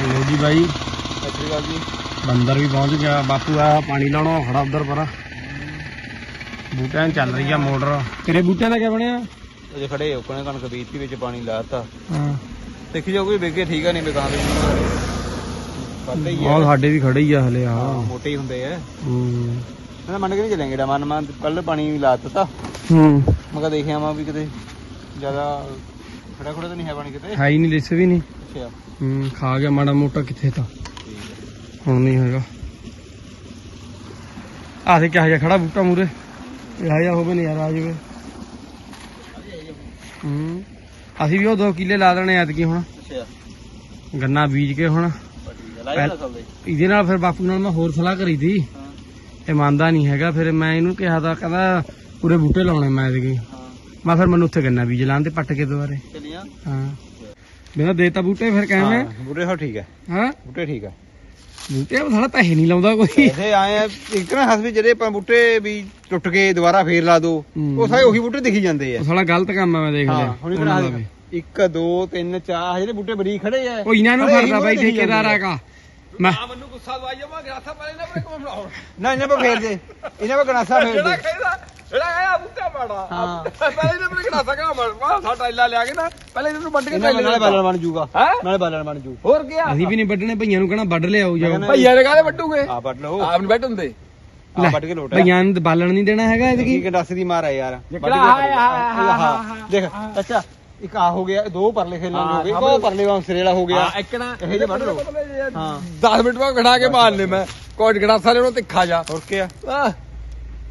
ਲੋ ਜੀ ਬਾਈ। ਸਤਿ ਸ਼੍ਰੀ ਅਕਾਲ ਜੀ। ਬੰਦਰ ਵੀ ਪਹੁੰਚ ਗਿਆ। ਬਾਪੂ ਆ ਪਾਣੀ ਲਾਉਣਾ ਖੜਾ ਉਧਰ ਪਰ। ਬੂਟਿਆਂ ਚੱਲ ਰਹੀ ਆ ਮੋਟਰ। ਤੇਰੇ ਬੂਟਿਆਂ ਦਾ ਕੀ ਬਣਿਆ? ਅਜੇ ਖੜੇ ਹੋ ਕੋਨੇ ਕਣਕ ਬੀਜਤੀ ਵਿੱਚ ਪਾਣੀ ਲਾਤਾ ਹਾਂ। ਦੇਖੀ ਜਾਓ ਕੋਈ ਵੇਗੇ ਠੀਕ ਆ ਨਹੀਂ ਬੇਕਾਂ ਦੇ ਹੀ ਆ। ਸਾਡੇ ਵੀ ਖੜੇ ਹੀ ਆ ਹਲੇ ਆ ਮੋਟੇ ਹੀ ਹੁੰਦੇ ਆ। ਹੂੰ। ਮੈਂ ਮੰਨ ਕੇ ਨਹੀਂ ਚੱਲਾਂਗੇ ਡਮਾਨ ਮਾਨ ਕੱਲ ਪਾਣੀ ਲਾਤਾ ਤਾ ਹੂੰ। ਮੈਂ ਕਿਹਾ ਦੇਖਿਆ ਮੈਂ ਵੀ ਕਿਤੇ ਜ਼ਿਆਦਾ ਖੜਾ ਖੜਾ ਤਾਂ ਨਹੀਂ ਹੈ ਪਾਣੀ ਕਿਤੇ। ਹੈ ਹੀ ਨਹੀਂ ਲਿਸ ਵੀ ਨਹੀਂ। ਅੱਛਾ ਹੂੰ ਖਾ ਗਿਆ ਮਾੜਾ ਮੋਟਾ ਕਿੱਥੇ ਤਾਂ। ਹੁਣ ਨਹੀਂ ਹੈਗਾ ਆਹ ਤੇ ਕਿਹਾ ਜਿਹਾ ਖੜਾ ਬੂਟਾ ਮੂਰੇ। ਇਹ ਜਿਹਾ ਹੋਵੇ ਨਹੀਂ ਯਾਰ ਆ ਜਾਵੇ। ਹੂੰ ਅਸੀਂ ਵੀ ਉਹ 2 ਕਿੱਲੇ ਲਾ ਦੇਣੇ ਐਤਕੀ ਹੁਣ। ਅੱਛਾ। ਗੰਨਾ ਬੀਜ ਕੇ ਹੁਣ। ਇਹਦੇ ਨਾਲ ਫਿਰ ਬਾਪੂ ਨਾਲ ਮੈਂ ਹੋਰ ਸਲਾਹ ਕਰੀ ਹਾਂ। ਇਹ ਮੰਨਦਾ ਨਹੀਂ ਹੈਗਾ ਫਿਰ ਮੈਂ ਇਹਨੂੰ ਕਿਹਾ ਤਾਂ ਕਹਿੰਦਾ ਪੂਰੇ ਬੂਟੇ ਲਾਉਣੇ ਮੈਂ ਐਤਕੀ। ਹਾਂ। ਮੈਂ ਫਿਰ ਮੈਨੂੰ ਉੱਥੇ ਗੰਨਾ ਬੀਜ ਲਾਂ ਤੇ ਪੱਟ ਕੇ ਦੁਬਾਰੇ। ਚਲੀਆਂ? ਹਾਂ। ਮੇਰਾ ਦੇਤਾ ਬੂਟੇ ਫਿਰ ਕਹਿੰਦੇ ਬੂਟੇ ਹੋ ਠੀਕ ਹੈ ਹਾਂ? ਬੂਟੇ ਠੀਕ ਹੈ ਬੂਟੇ ਉਹ ਸਾਲਾ ਪੈਸੇ ਨਹੀਂ ਲਾਉਂਦਾ ਕੋਈ। ਐਸੇ ਆਏ ਆ ਇੱਕ ਨਾ ਹੱਥ ਵਿੱਚ ਜਿਹੜੇ ਆਪਾਂ ਬੂਟੇ ਵੀ ਟੁੱਟ ਕੇ ਦੁਬਾਰਾ ਫੇਰ ਲਾ ਦੋ ਹੂੰ। ਉਹ ਸਾਰੇ ਉਹੀ ਬੂਟੇ ਦਿਖੀ ਜਾਂਦੇ ਆ। ਉਹ ਸਾਲਾ ਗਲਤ ਕੰਮ ਆ ਮੈਂ ਦੇਖ ਲਿਆ। ਹੁਣੀ ਉਹਨਾਂ ਬਣਾ ਦਾ ਵੀ। ਦੇ 1 2 3 4 ਜਿਹੜੇ ਬੂਟੇ ਬਰੀ ਖੜੇ ਆ ਉਹ ਇਹਨਾਂ ਨੂੰ ਅਰੇ ਫੜਦਾ ਬਾਈ ਠੇਕੇਦਾਰ ਦਿਖੀ ਆਗਾ ਮੈਂ ਮੈਨੂੰ ਗੁੱਸਾ ਦਵਾਈ ਜਾਵਾਂ ਗਰਾਸਾ ਪਹਿਲੇ ਨਾ ਆਪਣੇ ਕੋਲ ਨਾ ਇਹਨਾਂ ਪਰ ਫੇਰ ਦੇ ਇਹਨਾਂ ਪਰ ਗਣਾਸਾ ਫੇਰ ਜਿਹੜਾ ਦੇ ਜਿਹੜਾ ਆਇਆ ਬੁੱਟਾ ਮਾੜਾ। ਹਾਂ। ਪਹਿਲੇ ਨਾ ਆਪਣੇ ਗਰਾਸਾ ਕਾ ਮਾਰ ਵਾਹ ਸਾ ਟਾਈਲਾ ਲਿਆ ਕੇ ਨਾ ਪਹਿਲੇ ਇਹਨੂੰ ਵੱਢ ਕੇ ਇਹਨਾਂ ਨਾਲ ਨਾਲੇ ਬਾਲਣ ਬਣ ਜੂਗਾ। ਹੈ? ਨਾਲੇ ਬਾਲਣ ਬਣ ਜੂ। ਹੋਰ ਕੀ ਅਸੀਂ ਵੀ ਨਹੀਂ ਵੱਢਣੇ ਭਈਆਂ ਨੂੰ ਕਹਣਾ ਵੱਢ ਲਿਆਓ ਜਾਓ। ਕਹਿੰਦਾ- ਭਈਆ ਨੇ ਕਾਹਦੇ ਵੱਟੂਗੇ ਆ ਵੱਢ ਲਓ। ਆਪ ਨਹੀਂ ਬੈਠ ਹੁੰਦੇ ਆ ਵੱਢ ਕੇ ਲੋਟ ਹੈ ਭਈਆਂ ਨੂੰ ਤਾਂ ਬਾਲਣ ਨਹੀਂ ਦੇਣਾ ਹੈਗਾ ਇਹਦੀ ਕੀ? ਗੰਡਾਸੇ ਦੀ ਮਾਰ ਆ ਯਾਰ। ਦੇਖ ਅੱਛਾ ਇੱਕ ਆ ਹੋ ਗਿਆ ਦੋ ਪਰਲੇ ਖੇਲਣ ਹਾਂ, ਹੋ ਗਏ। ਉਹ ਪਰਲੇ ਵਾਂਗ ਸਿਰੇ ਵਾਲਾ ਹੋ ਗਿਆ। ਇੱਕ ਨਾ ਇਹੋ ਜਿਹੇ ਵੱਢ ਲਓ। ਹਾਂ। 10 ਮਿੰਟ ਬਾਅਦ ਖੜਾ ਕੇ ਮਾਰ ਲੈ ਮੈਂ। ਕੋਈ ਗਰਾਸਾ ਨੇ ਉਹਨੂੰ ਤਿੱਖਾ ਜਾ। ਹੋਰ ਕੀ ਆ? ਆਹ।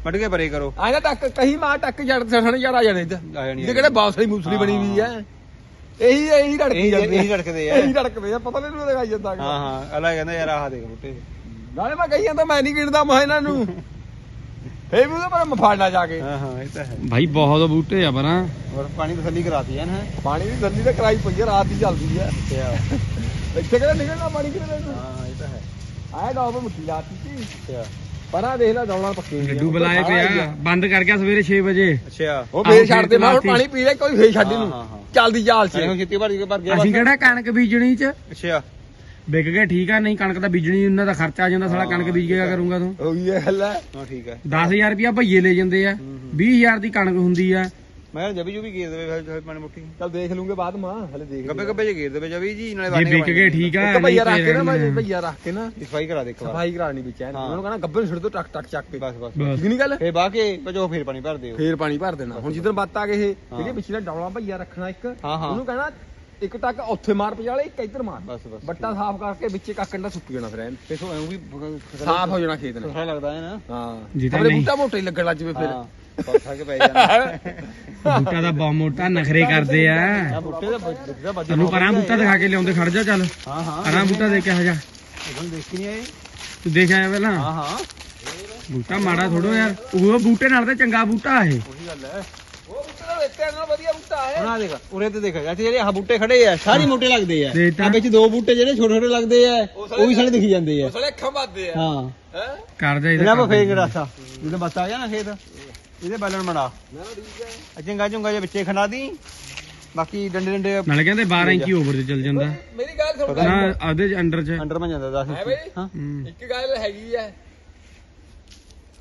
ਵੱਢ ਕੇ ਪਰੇ ਕਰੋ। ਆਇਆ ਨਾ ਟੱਕ ਕਹੀ ਮਾਰ ਟੱਕ ਜੜ ਸਣ ਜੜ ਆ ਜਾਣੇ ਇੱਧਰ। ਆ ਜਾਣੀ ਇਹਦੇ ਕਿਹੜੇ ਬਾਸਲੀ ਮੂਸਲੀ ਬਣੀ ਹੋਈ ਐ ਇਹੀ ਇਹੀ ਰੜਕੀ ਇਹੀ ਜਾਂਦੇ ਇਹੀ ਰੜਕਦੇ ਆ। ਇਹੀ ਰੜਕਦੇ ਆ ਪਤਾ ਨਹੀਂ ਇਹਨੂੰ ਦਿਖਾਈ ਜਾਂਦਾ। ਹਾਂ ਹਾਂ। ਅਲਾ ਕਹਿੰਦਾ ਯਾਰ ਆਹ ਦੇਖ ਬੂਟੇ ਨਾਲੇ ਮੈਂ ਕਹੀ ਜਾਂਦਾ ਮੈਂ ਨਹੀਂ ਗਿਣਦਾ ਮੈਂ ਇਹਨਾਂ ਨੂੰ। ਫੇਰ ਵੀ ਉਹਦੇ ਪਰ ਮਫਾੜਨਾ ਜਾ ਕੇ। ਹਾਂ ਹਾਂ ਇਹ ਤਾਂ ਹੈ। ਭਾਈ ਬਹੁਤ ਬੂਟੇ ਆ ਪਰਾਂ। ਹੋਰ ਪਾਣੀ ਤਸੱਲੀ ਕਰਾਤੀ ਹੈ ਨਾ। ਪਾਣੀ ਦੀ ਦੰਦੀ ਤਾਂ ਕਰਾਈ ਪਈ ਆ ਰਾਤ ਦੀ ਚੱਲਦੀ ਆ ਅੱਛਾ। ਇੱਥੇ ਕਿਹੜਾ ਨਿਕਲਣਾ ਪਾਣੀ ਕਿਹੜੇ ਨੂੰ ਹਾਂ ਇਹ ਤਾਂ ਹੈ। ਆਏ ਡਾਉ ਪੇ ਮੁੱਠੀ ਲਾਤੀ ਸੀ। ਅੱਛਾ। ਪਰ ਆ ਦੇਖ ਲੈ ਦੌੜਾਂ ਪੱਕੇ ਹੋਈਆਂ। ਲੱਡੂ ਬੁਲਾਏ ਪਿਆ। ਬੰਦ ਕਰ ਗਿਆ ਸਵੇਰੇ 6 ਵਜੇ। ਅੱਛਾ। ਉਹ ਫੇਰ ਛੱਡ ਦੇ ਮੈਂ ਹੁਣ ਪਾਣੀ ਪੀ ਲੈ ਕੋਈ ਫੇਰ ਛੱਡ ਹਾਂ, ਇਹਨੂੰ। ਹਾਂ, ਹਾਂ। ਚੱਲਦੀ ਜਾਲ ਚਲੇ ਹੁਣ ਚ ਛੇਤੀ ਭਰ ਗਿਆ ਅਸੀਂ ਕਿਹੜਾ ਕਣਕ ਬੀਜਣੀ ਚ? ਅੱਛਾ। ਵਿਕ ਗਏ ਠੀਕ ਆ ਨਹੀਂ ਕਣਕ ਤਾਂ ਬੀਜਣੀ ਉਹਨਾਂ ਦਾ ਖਰਚਾ ਆ ਜਾਂਦਾ ਸਾਲਾ ਕਣਕ ਬੀਜ ਕੇ ਕਰੂੰਗਾ ਤੂੰ? ਉਹ ਇਹ ਗੱਲ ਹੈ। ਹਾਂ ਠੀਕ ਹੈ 10000 ਰੁਪਿਆ ਭਈਏ ਲੈ ਜਾਂਦੇ ਆ। 20000 ਦੀ ਕਣਕ ਹੁੰਦੀ ਆ। ਮੈਂ ਜਬੀ ਜੁਬੀ ਗੇਰ ਦੇਵੇ ਫਿਰ ਪਾਣੀ ਮੁੱਠੀ ਚੱਲ ਦੇਖ ਲੂੰਗੇ ਬਾਅਦ ਮਾਂ ਹਲੇ ਦੇਖ ਗੱਬੇ ਗੱਬੇ ਜੇ ਗੇਰ ਦੇਵੇ ਜਬੀ ਜੀ ਨਾਲੇ ਜੇ ਵਿਕ ਗਏ ਠੀਕ ਆ ਇੱਕ ਭਈਆ ਰੱਖ ਕੇ ਨਾ ਮੈਂ ਭਈਆ ਰੱਖ ਕੇ ਨਾ ਸਫ਼ਾਈ ਕਰਾ ਦੇ ਇੱਕ ਵਾਰ। ਸਫ਼ਾਈ ਕਰਾਣੀ ਵਿੱਚ ਐਨ। ਉਹਨਾਂ ਨੂੰ ਕਹਣਾ ਗੱਬੇ ਨੂੰ ਛੱਡ ਦੋ ਟਕ ਟਕ ਚੱਕ ਕੇ। ਬਸ ਬਸ ਠੀਕ ਨਹੀਂ ਗੱਲ? ਫੇਰ ਬਾਹ ਕੇ ਭਜੋ ਫੇਰ ਪਾਣੀ ਭਰ ਦਿਓ। ਫੇਰ ਪਾਣੀ ਭਰ ਦੇਣਾ। ਹੁਣ ਜਿੱਦਣ ਬੱਤ ਆ ਗਏ ਇਹ ਹਾਂ। ਜਿਹੜੇ ਪਿਛਲੇ ਡੌਲਾ ਭਈਆ ਰੱਖਣਾ ਇੱਕ। ਉਹਨੂੰ ਕਹਿਣਾ ਇੱਕ ਟੱਕ ਉੱਥੇ ਮਾਰ ਪਜਾਲੇ ਇੱਕ ਇੱਧਰ ਮਾਰ। ਬਸ ਬਸ ਬੱਟਾ ਸਾਫ਼ ਕਰਕੇ ਵਿੱਚੇ ਕਾਕਣ ਦਾ ਸੁੱਕ ਜਾਣਾ ਫਿਰ ਐਨ। ਦੇਖੋ ਐਂ ਵੀ ਸਾਫ਼ ਹੋ ਜਾਣਾ ਖੇਤ ਨੇ। ਲੱਗਦਾ ਹੈ ਨਾ। ਹਾਂ। ਜਿੱਦਾਂ। ਬੂਟਾ ਮੋਟੇ ਹੀ ਲੱਗਣ ਲੱਗ ਜਵੇ ਫਿਰ। ਹਾਂ। ਪੱਥਾ ਕੇ ਪੈ ਜਾਣਾ ਬੂਟਾ ਦਾ ਬਹੁਤ ਮੋਟਾ ਨਖਰੇ ਕਰਦੇ ਆ। ਆ ਬੁੱਟੇ ਦਾ ਦਿਖਦਾ ਵੱਜ ਤੈਨੂੰ ਪਰਾਂ ਬੂਟਾ ਦਿਖਾ ਕੇ ਲਿਆਉਂਦੇ ਖੜ ਜਾ ਚੱਲ। ਹਾਂ ਹਾਂ। ਪਰਾਂ ਬੂਟਾ ਦੇ ਕੇ ਆ ਜਾ ਹੁਣ ਦੇਖੀ ਨਹੀਂ ਆਏ? ਤੂੰ ਦੇਖ ਆਇਆ ਪਹਿਲਾਂ? ਹਾਂ ਹਾਂ। ਬੂਟਾ ਮਾੜਾ ਥੋੜੋ ਯਾਰ। ਉਹ ਬੂਟੇ ਨਾਲ ਤਾਂ ਚੰਗਾ ਬੂਟਾ ਇਹ। ਉਹੀ ਗੱਲ ਹੈ। ਉਹ ਬੂਟੇ ਨਾਲ ਵਧੀਆ ਬੂਟਾ ਹੈ। ਹੁਣ ਆ ਦੇਖ ਉਰੇ ਤੇ ਦੇਖ ਇੱਥੇ ਜਿਹੜੇ ਆਹ ਬੂਟੇ ਖੜੇ ਆ ਸਾਰੇ ਮੋਟੇ ਲੱਗਦੇ ਆ। ਦੇਖ ਤਾਂ। ਆ ਵਿੱਚ ਦੋ ਬੂਟੇ ਜਿਹੜੇ ਛੋਟੇ ਛੋਟੇ ਲੱਗਦੇ ਆ ਉਹ ਵੀ ਸਾਰੇ ਦਿਖੀ ਜਾਂਦੇ ਆ। ਉਸਲੇ ਅੱਖਾਂ ਵੱਧਦੇ ਆ। ਹਾਂ। ਕਰ ਜਾ ਬੱਸ ਆ ਗਿਆ ਨਾ ਖੇਤ। ਇਹਦੇ ਬਾਲਣ ਬਣਾ। ਨਾ ਠੀਕ ਹੈ। ਚੰਗਾ ਚੁੰਗਾ ਜੇ ਵਿੱਚੇ ਖਣਾ ਦੀ। ਬਾਕੀ ਡੰਡੇ ਡੰਡੇ ਨਾਲੇ ਕਹਿੰਦੇ 12 ਇੰਚੀ ਓਵਰ ਤੇ ਚੱਲ ਜਾਂਦਾ। ਮੇਰੀ ਗੱਲ ਸੁਣ। ਨਾ ਆਦੇ ਅੰਡਰ ਚ। ਅੰਡਰ ਬਣ ਜਾਂਦਾ 10 ਹੈ ਬਈ। ਹਾਂ। ਇੱਕ ਗੱਲ ਹੈਗੀ ਹੈ।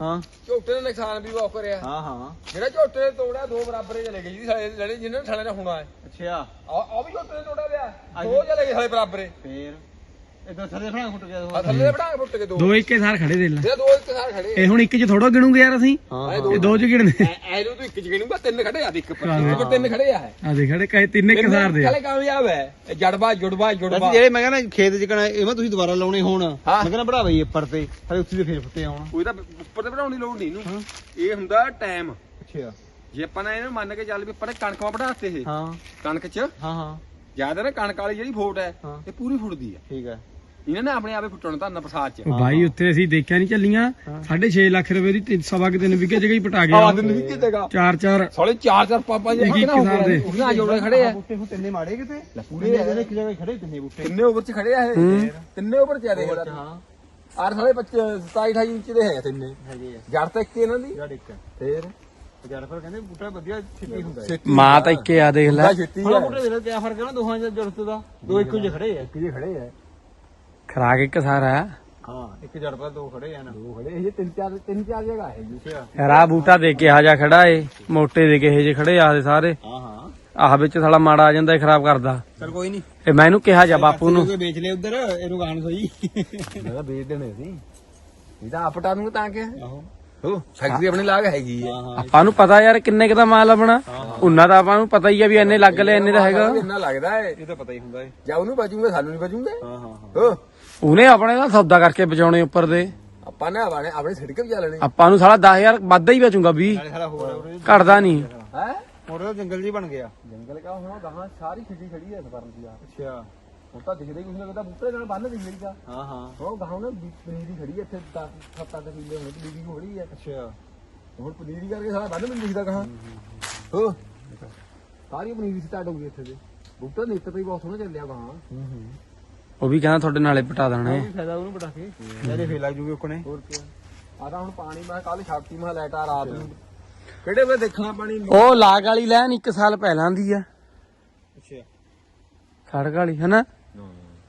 ਹਾਂ। ਝੋਟੇ ਨੇ ਨੁਕਸਾਨ ਵੀ ਬਹੁਤ ਕਰਿਆ। ਹਾਂ ਹਾਂ। ਜਿਹੜਾ ਝੋਟੇ ਨੇ ਤੋੜਿਆ ਦੋ ਬਰਾਬਰੇ ਚਲੇ ਗਏ ਸਾਲੇ ਲੜੇ ਜਿਹਨਾਂ ਨੇ ਸਾਲੇ ਨੇ ਹੋਣਾ ਹੈ। ਅੱਛਾ। ਆ ਆ ਵੀ ਝੋਟੇ ਨੇ ਤੋੜਿਆ ਲਿਆ ਦੋ ਚਲੇ ਗਏ ਸਾਲੇ ਬਰਾਬਰੇ ਫੇਰ। ਇਧਰ ਥੱਲੇ ਫੜਾ ਫੁੱਟ ਗਿਆ ਆ ਥੱਲੇ ਬਣਾ ਕੇ ਫੁੱਟ ਕੇ ਦੋ ਦੋ ਇੱਕੇ ਸਾਰ ਖੜੇ ਦੇ ਲੈ। ਇਹ ਦੋ ਇੱਕ ਸਾਰ ਖੜੇ ਇਹ ਹੁਣ ਇੱਕ ਚ ਥੋੜਾ ਗਿਣੂਗੇ ਯਾਰ ਅਸੀਂ? ਹਾਂ ਇਹ ਦੋ ਚ ਗਿਣਦੇ ਐ ਨੂੰ ਤੂੰ ਇੱਕ ਚ ਗਿਣੂਗਾ ਤਿੰਨ ਖੜੇ ਆ ਦੇ ਇੱਕ ਪਰ ਹਾਂ। ਇੱਕ ਪਰ ਤਿੰਨ ਖੜੇ ਆ। ਆ ਦੇ ਖੜੇ ਕਹੇ ਤਿੰਨੇ ਇੱਕ ਸਾਰ ਦੇ ਆ। ਚਲੇ ਕਾਮਯਾਬ ਹੈ। ਇਹ ਜੜਵਾ ਜੁੜਵਾ ਜੁੜਵਾ। ਵੈਸੇ ਜਿਹੜੇ ਮੈਂ ਕਹਿੰਦਾ ਖੇਤ ਚ ਕਣਾ ਇਹ ਮੈਂ ਤੁਸੀਂ ਦੁਬਾਰਾ ਲਾਉਣੇ ਹੋਣ। ਮੈਂ ਹਾਂ। ਕਹਿੰਦਾ ਬੜਾਵਾ ਹੀ ਉੱਪਰ ਤੇ ਹਲੇ ਉੱਥੇ ਦੇ ਫੇਰ ਫੁੱਟੇ ਆਉਣ। ਕੋਈ ਤਾਂ ਉੱਪਰ ਤੇ ਬਣਾਉਣ ਦੀ ਲੋੜ ਨਹੀਂ ਇਹਨੂੰ। ਇਹ ਹੁੰਦਾ ਟਾਈਮ। ਅੱਛਾ। ਜੇ ਆਪਾਂ ਨੇ ਇਹਨੂੰ ਮੰਨ ਕੇ ਚੱਲ ਵੀ ਆਪਾਂ ਨੇ ਕਣਕਾਂ ਵਢਾਤੇ ਇਹ। ਹਾਂ। ਕਣਕ ਚ। ਹਾਂ ਹਾਂ। ਯਾਦ ਹੈ ਨਾ ਕਣਕ ਵਾਲੀ ਜਿਹੜੀ ਫੋਟ ਹੈ ਹਾਂ। ਇਹ ਪੂਰੀ ਫੁੱਟਦੀ ਹੈ ਠੀਕ ਹੈ। ਇਹਨਾਂ ਨੇ ਆਪਣੇ ਆਪੇ ਫੁੱਟਣ ਧੰਨ ਪ੍ਰਸਾਦ ਚ। ਉਹ ਬਾਈ ਉੱਥੇ ਅਸੀਂ ਦੇਖਿਆ ਨਹੀਂ ਚੱਲੀਆਂ 6.5 ਲੱਖ ਰੁਪਏ ਦੀ ਤਿੰਨ- ਸਵਾ ਕਿ ਤਿੰਨ ਵਿਗੇ ਜਗ੍ਹਾ ਹੀ ਪਟਾ ਆ ਗਿਆ ਦਿਨ ਵੀ ਕਿਤੇਗਾ ਚਾਰ ਚਾਰ। ਸਾਲੇ ਚਾਰ ਚਾਰ ਪਾਪਾ ਜੀ ਇੱਕ ਇੱਕ ਕਿਹਨਾਂ ਹੋ। ਗਏ ਉਹਨਾਂ ਜੋੜੇ ਖੜੇ ਆ। ਬੂਟੇ ਹੁਣ ਤਿੰਨੇ ਮਾੜੇ ਕਿਤੇ? ਪੂਰੇ ਇੱਕ ਜਗ੍ਹਾ ਖੜੇ ਤਿੰਨੇ ਬੂਟੇ। ਤਿੰਨੇ ਓਵਰ ਚ ਖੜੇ ਆ ਇਹ। ਤਿੰਨੇ ਓਵਰ ਚ ਆ ਦੇਖ ਲੈ। ਹਾਂ। ਆਰ ਸਾਲੇ 27 28 ਇੰਚ ਦੇ ਹੈਗੇ ਤਿੰਨੇ। ਹੈਗੇ ਆ। ਜੜ ਤਾਂ ਇੱਕ ਇਹਨਾਂ ਦੀ। ਜਿਹੜਾ ਇੱਕ ਫੇਰ? ਜੜ ਫਿਰ ਕਹਿੰਦੇ ਬੂਟਾ ਵਧੀਆ ਛੇਤੀ ਹੁੰਦਾ ਹੈ ਮਾਂ ਤਾਂ ਇੱਕੇ ਆ ਦੇਖ ਲੈ। ਹੁਣ ਹੈ ਬੂਟੇ ਦੇ ਨਾਲ ਕਿਆ ਫ਼ਰਕ ਹੈ ਨਾ ਦੋਹਾਂ ਦਾ ਜੁਰਤ ਦਾ। ਦੋ ਇੱਕੋ ਜਿਹੇ ਖੜੇ ਆ। ਕਿਹਦੇ ਖੜੇ ਆ। ਖਰਾਕ ਇੱਕ ਸਾਰਾ ਹਾਂ ਇੱਕ ਜੜ ਪਰ ਦੋ ਖੜੇ ਆ ਨਾ। ਦੋ ਖੜੇ ਇਹ ਤਿੰਨ ਚਾਰ ਤਿੰਨ ਚਾਰ ਜਗ੍ਹਾ ਹੈ ਜੀ। ਯਾਰ ਆਹ ਬੂਟਾ ਦੇ ਕੇ ਆ ਜਾ ਖੜਾ ਏ ਮੋਟੇ ਦੇ ਕੇ ਇਹ ਜੇ ਖੜੇ ਆ ਸਾਰੇ। ਹਾਂ ਹਾਂ। ਆਹ ਵਿੱਚ ਸਾਲਾ ਮਾੜਾ ਆ ਜਾਂਦਾ ਇਹ ਖਰਾਬ ਕਰਦਾ। ਚਲ ਕੋਈ ਨਹੀਂ ਇਹ ਮੈਂ ਇਹਨੂੰ ਕਿਹਾ ਜਾ ਬਾਪੂ ਨੂੰ। ਵੇਚ ਲੈ ਉਧਰ ਇਹਨੂੰ ਗਾਣ ਸਹੀ। ਮੈਂ ਤਾਂ ਵੇਚ ਦੇਣੇ ਸੀ। ਇਹ ਤਾਂ ਆਪਟਾ ਨੂੰ ਤਾਂ ਕਿ ਆਹੋ। ਹੋ ਫੈਕਟਰੀ ਆਪਣੀ ਲਾਗ ਹੈਗੀ ਹੈ ਹਾਂ ਹਾਂ। ਆਪਾਂ ਨੂੰ ਪਤਾ ਯਾਰ ਕਿੰਨੇ ਕ ਦਾ ਮਾਲ ਆਪਣਾ। ਉਹਨਾਂ ਦਾ ਆਪਾਂ ਨੂੰ ਪਤਾ ਹੀ ਆ ਵੀ ਇੰਨੇ ਲੱਗ ਲੈ ਇੰਨੇ ਦਾ ਹੈਗਾ। ਇੰਨਾ ਲੱਗਦਾ ਹੈ ਇਹ ਤਾਂ ਪਤਾ ਹੀ ਹੁੰਦਾ ਏ। ਜਾਂ ਉਹਨੂੰ ਬਚੂਗੇ ਸਾਨੂੰ ਨਹੀਂ ਬਚੂਗੇ। ਹਾਂ ਹਾਂ ਹਾਂ। ਹੋ। ਉਹਨੇ ਆਪਣੇ ਨਾਲ ਸੌਦਾ ਕਰਕੇ ਬਚਾਉਣੇ ਉੱਪਰ ਦੇ। ਆਪਾਂ ਨੇ ਆਪਣੇ ਆਪਣੇ ਛਿੜਕ ਵੀ ਜਾ ਲੈਣੇ। ਆਪਾਂ ਨੂੰ ਸਾਲਾ 10000 ਵੱਧਾ ਹੀ ਬਚੂਗਾ 20 ਨਾਲੇ ਸਾਰਾ ਹੋਰ ਉਰੇ ਘਟਦਾ ਨਹੀਂ। ਹੈ? ਹੋਰ ਤਾਂ ਜੰਗਲ ਜੀ ਬਣ ਗਿਆ। ਜੰਗਲ ਕਾ ਹੋਣਾ ਗਾਹਾਂ ਸਾਰੀ ਖਿੱਡੀ ਖੜੀ ਹੈ ਸਪਰਨ ਦੀ ਆ। ਅੱਛਾ। ਹੁਣ ਤਾਂ ਦਿਖਦੇ ਹੀ ਕੁਝ ਲੱਗਦਾ ਬੂਟੇ ਨਾਲ ਬੰਨ ਦਿਖਦੀ ਕਾ ਹਾਂ ਹਾਂ। ਉਹ ਗਾਹਾਂ ਨਾ ਪਨੀਰੀ ਖੜੀ ਹੈ ਇੱਥੇ 10 7 8 ਕਿੱਲੇ ਹੋਣੇ ਪਨੀਰੀ ਖੜੀ ਹੈ ਅੱਛਾ। ਹੁਣ ਪਨੀਰੀ ਕਰਕੇ ਸਾਰਾ ਬੰਨ ਮੈਨੂੰ ਦਿਖਦਾ ਕਹਾਂ ਹੋ। ਸਾਰੀ ਪਨੀਰੀ ਸਟਾਰਟ ਹੋ ਗਈ ਇੱਥੇ ਦੇ। ਬੂਟਾ ਨਿੱਤ ਤੇ ਹੀ ਬਹੁਤ ਸੋਹਣਾ ਚੱਲਿਆ ਗਾਹਾਂ। ਉਹ ਵੀ ਕਹਿੰਦਾ ਤੁਹਾਡੇ ਨਾਲੇ ਪਟਾ ਦੇਣੇ ਕੀ ਫਾਇਦਾ ਉਹਨੂੰ ਪਟਾ ਕੇ। ਯਾਰੇ ਫੇਰ ਲੱਗ ਜੂਗੇ ਉਕਣੇ। ਹੋਰ ਕੀ ਆ। ਤਾਂ ਹੁਣ ਪਾਣੀ ਮੈਂ ਕੱਲ ਛਾਪਤੀ ਮੈਂ ਲੈਟ ਆ ਰਾਤ ਨੂੰ। ਕਿਹੜੇ ਵੇ ਦੇਖਣਾ ਪਾਣੀ? ਉਹ ਲਾਗ ਵਾਲੀ ਲੈਣ ਇੱਕ ਸਾਲ ਪਹਿਲਾਂ ਦੀ ਆ। ਅੱਛਾ। ਸੜਕ ਵਾਲੀ ਹੈਨਾ?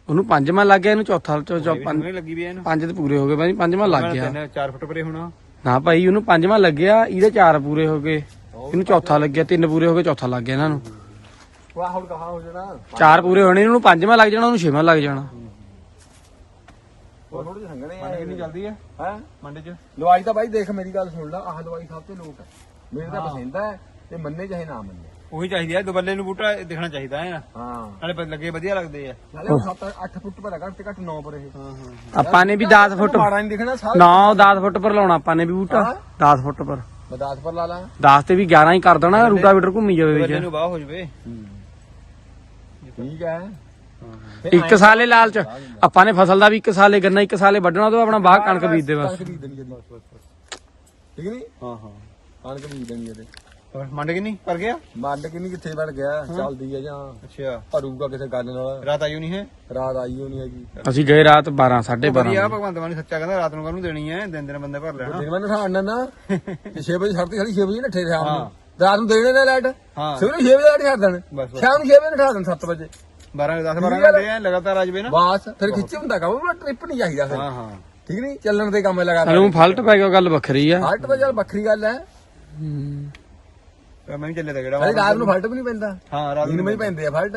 ਉਹਨੂੰ ਪੰਜਵਾਂ ਲੱਗ ਗਿਆ ਇਹਨੂੰ ਚੌਥਾ ਚੌ- ਚੌ- ਪੰਜ ਪੰਜ ਲੱਗੀ ਵੀ ਇਹਨੂੰ? ਪੰਜ ਤੇ ਪੂਰੇ ਹੋ ਗਏ ਬਾਈ ਪੰਜਵਾਂ ਲੱਗ ਗਿਆ। 4 ਫੁੱਟ ਪਰੇ ਹੋਣਾ। ਨਾ ਭਾਈ ਉਹਨੂੰ ਪੰਜਵਾਂ ਲੱਗਿਆ ਇਹਦੇ ਚਾਰ ਪੂਰੇ ਹੋ ਗਏ। ਇਹਨੂੰ ਚੌਥਾ ਲੱਗਿਆ ਤਿੰਨ ਪੂਰੇ ਹੋ ਗਏ ਚੌਥਾ ਲੱਗ ਗਿਆ ਇਹਨਾਂ ਨੂੰ। ਵਾਹ ਹੁਣ ਕਹਾ ਹੋ ਜਾਣਾ? ਚਾਰ ਪੂਰੇ ਹੋਣੇ ਇਹਨੂੰ ਪੰਜਵਾਂ ਲੱਗ ਜਾਣਾ ਉਹਨੂੰ ਛੇਵਾਂ ਲੱਗ ਜਾਣਾ। ਹੋਰ ਥੋੜੇ ਸੰਗਣੇ ਆ। ਮੰਡ ਕਿੰਨੀ ਚੱਲਦੀ ਹੈ ਹੈ? ਮੰਡ ਚ? ਲਵਾਈ ਤਾਂ ਬਾਈ ਦੇਖ ਮੇਰੀ ਗੱਲ ਸੁਣ ਲੈ ਆਹ ਲਵਾਈ ਸਭ ਤੋਂ ਲੋਕ ਹੈ ਮੇਰੇ ਤਾਂ ਪਸੰਦ ਹੈ ਤੇ ਮੰਨੇ ਚਾਹੇ ਨਾ ਮੰਨੇ। ਉਹੀ ਚਾਹੀਦੀ ਹੈ ਦੁਬੱਲੇ ਨੂੰ ਬੂਟਾ ਦਿਖਣਾ ਚਾਹੀਦਾ ਹੈ। ਨਾ ਹਾਂ। ਨਾਲੇ ਲੱਗੇ ਵਧੀਆ ਲੱਗਦੇ ਆ। ਨਾਲੇ ਉਹ 7 8 ਫੁੱਟ ਪਰ ਘੱਟ ਤੇ ਘੱਟ 9 ਪਰ ਇਹ। ਹਾਂ ਹਾਂ। ਆਪਾਂ ਨੇ ਵੀ 10 ਫੁੱਟ ਮਾੜਾ ਨਹੀਂ ਦਿਖਣਾ ਸਾਰਾ ਨਾ 10 ਫੁੱਟ ਪਰ ਲਾਉਣਾ ਆਪਾਂ ਨੇ ਵੀ ਬੂਟਾ। 10 ਫੁੱਟ ਪਰ। ਮੈਂ 10 ਪਰ ਲਾ ਲਾਂ। 10 ਤੇ ਵੀ 11 ਹੀ ਕਰ ਦੇਣਾ ਰੂਟਾਵੀਟਰ ਘੁੰਮੀ ਜਾਵੇ ਦੁਬੱਲੇ ਵਿੱਚ ਨੂੰ ਬਾਹ ਹੋ ਜਵੇ। ਠੀਕ ਹੈ। ਇੱਕ ਸਾਲੇ ਲਾਲਚ। ਆਪਾਂ ਨੇ ਫਸਲ ਦਾ ਵੀ ਇੱਕ ਸਾਲੇ ਗੰਨਾ ਇੱਕ ਸਾਲੇ ਵੱਢਣਾ ਤੋਂ ਆਪਣਾ ਬਾਗ ਕਣਕ ਬੀਜਦੇ ਬਸ। ਦੇਣੀ ਜਦੀ ਠੀਕ ਨਹੀਂ ਹਾਂ ਹਾਂ। ਕਣਕ ਬੀਜ ਦੇਣੀ ਇਹਦੇ ਹੋਰ ਮੰਡ ਕਿੰਨੀ? ਪਰ ਗਿਆ? ਮੰਡ ਕਿੰਨੀ ਕਿੱਥੇ ਵੜ ਗਿਆ? ਚੱਲਦੀ ਹੈ ਜਾਂ ਅੱਛਾ। ਭਰੂਗਾ ਕਿਸੇ ਗੱਲ ਨਾਲ। ਰਾਤ ਆਇਓ ਨਹੀਂ ਹੈ? ਰਾਤ ਆਈ ਹੋਣੀ ਹੈਗੀ ਅਸੀਂ ਗਏ ਰਾਤ 12 12:30 ਵਧੀਆ ਭਗਵੰਤ ਮਾਨ ਸੱਚਾ ਕਹਿੰਦਾ ਰਾਤ ਨੂੰ ਕਾਹਨੂੰ ਦੇਣੀ ਹੈ ਦਿਨ ਦਿਨ ਬੰਦੇ ਭਰ ਲੈਣਾ। ਦਿਨ ਮੈਂ ਨਠਾਣ ਨਾ। ਤੇ 6 ਵਜੇ ਛੱਡਤੀ ਸਾਡੀ 6 ਵਜੇ ਨੱਠੇ ਸ਼ਾਮ ਨੂੰ। ਰਾਤ ਨੂੰ ਦੇਣੇ ਨੇ ਲਾਈਟ। ਹਾਂ। ਸਵੇਰੇ 6 ਵਜੇ ਲਾਈਟ ਛੱਡ ਦੇਣ। ਬਸ ਬਸ। ਸ਼ਾਮ ਨੂੰ 6 ਵਜੇ ਨਠਾ ਦੇਣ 7 ਵਜੇ। 12 10 12 ਘੰਟੇ ਆ ਲਗਾਤਾਰ ਆ ਜਵੇ ਨਾ। ਬਸ ਫਿਰ ਖਿੱਚੇ ਹੁੰਦਾ ਕੰਮ ਉਹ ਟ੍ਰਿਪ ਨਹੀਂ ਚਾਹੀਦਾ ਫਿਰ। ਹਾਂ ਹਾਂ। ਠੀਕ ਨਹੀਂ? ਚੱਲਣ ਦੇ ਕੰਮ ਲਗਾ ਸਾਨੂੰ ਫਲਟ ਪੈ ਗਿਆ ਗੱਲ ਵੱਖਰੀ ਆ। ਫਲਟ ਤਾਂ ਚੱਲ ਵੱਖਰੀ ਗੱਲ ਹੈ। ਤੇ ਮੈਂ ਵੀ ਚੱਲੇ ਤਾਂ ਕਿਹੜਾ ਸਾਡੀ ਰਾਤ ਨੂੰ ਫਲਟ ਵੀ ਨਹੀਂ ਪੈਂਦਾ। ਹਾਂ ਰਾਤ ਦਿਨ ਨੂੰ ਵਿੱਚ ਪੈਂਦੇ ਆ ਫਲਟ।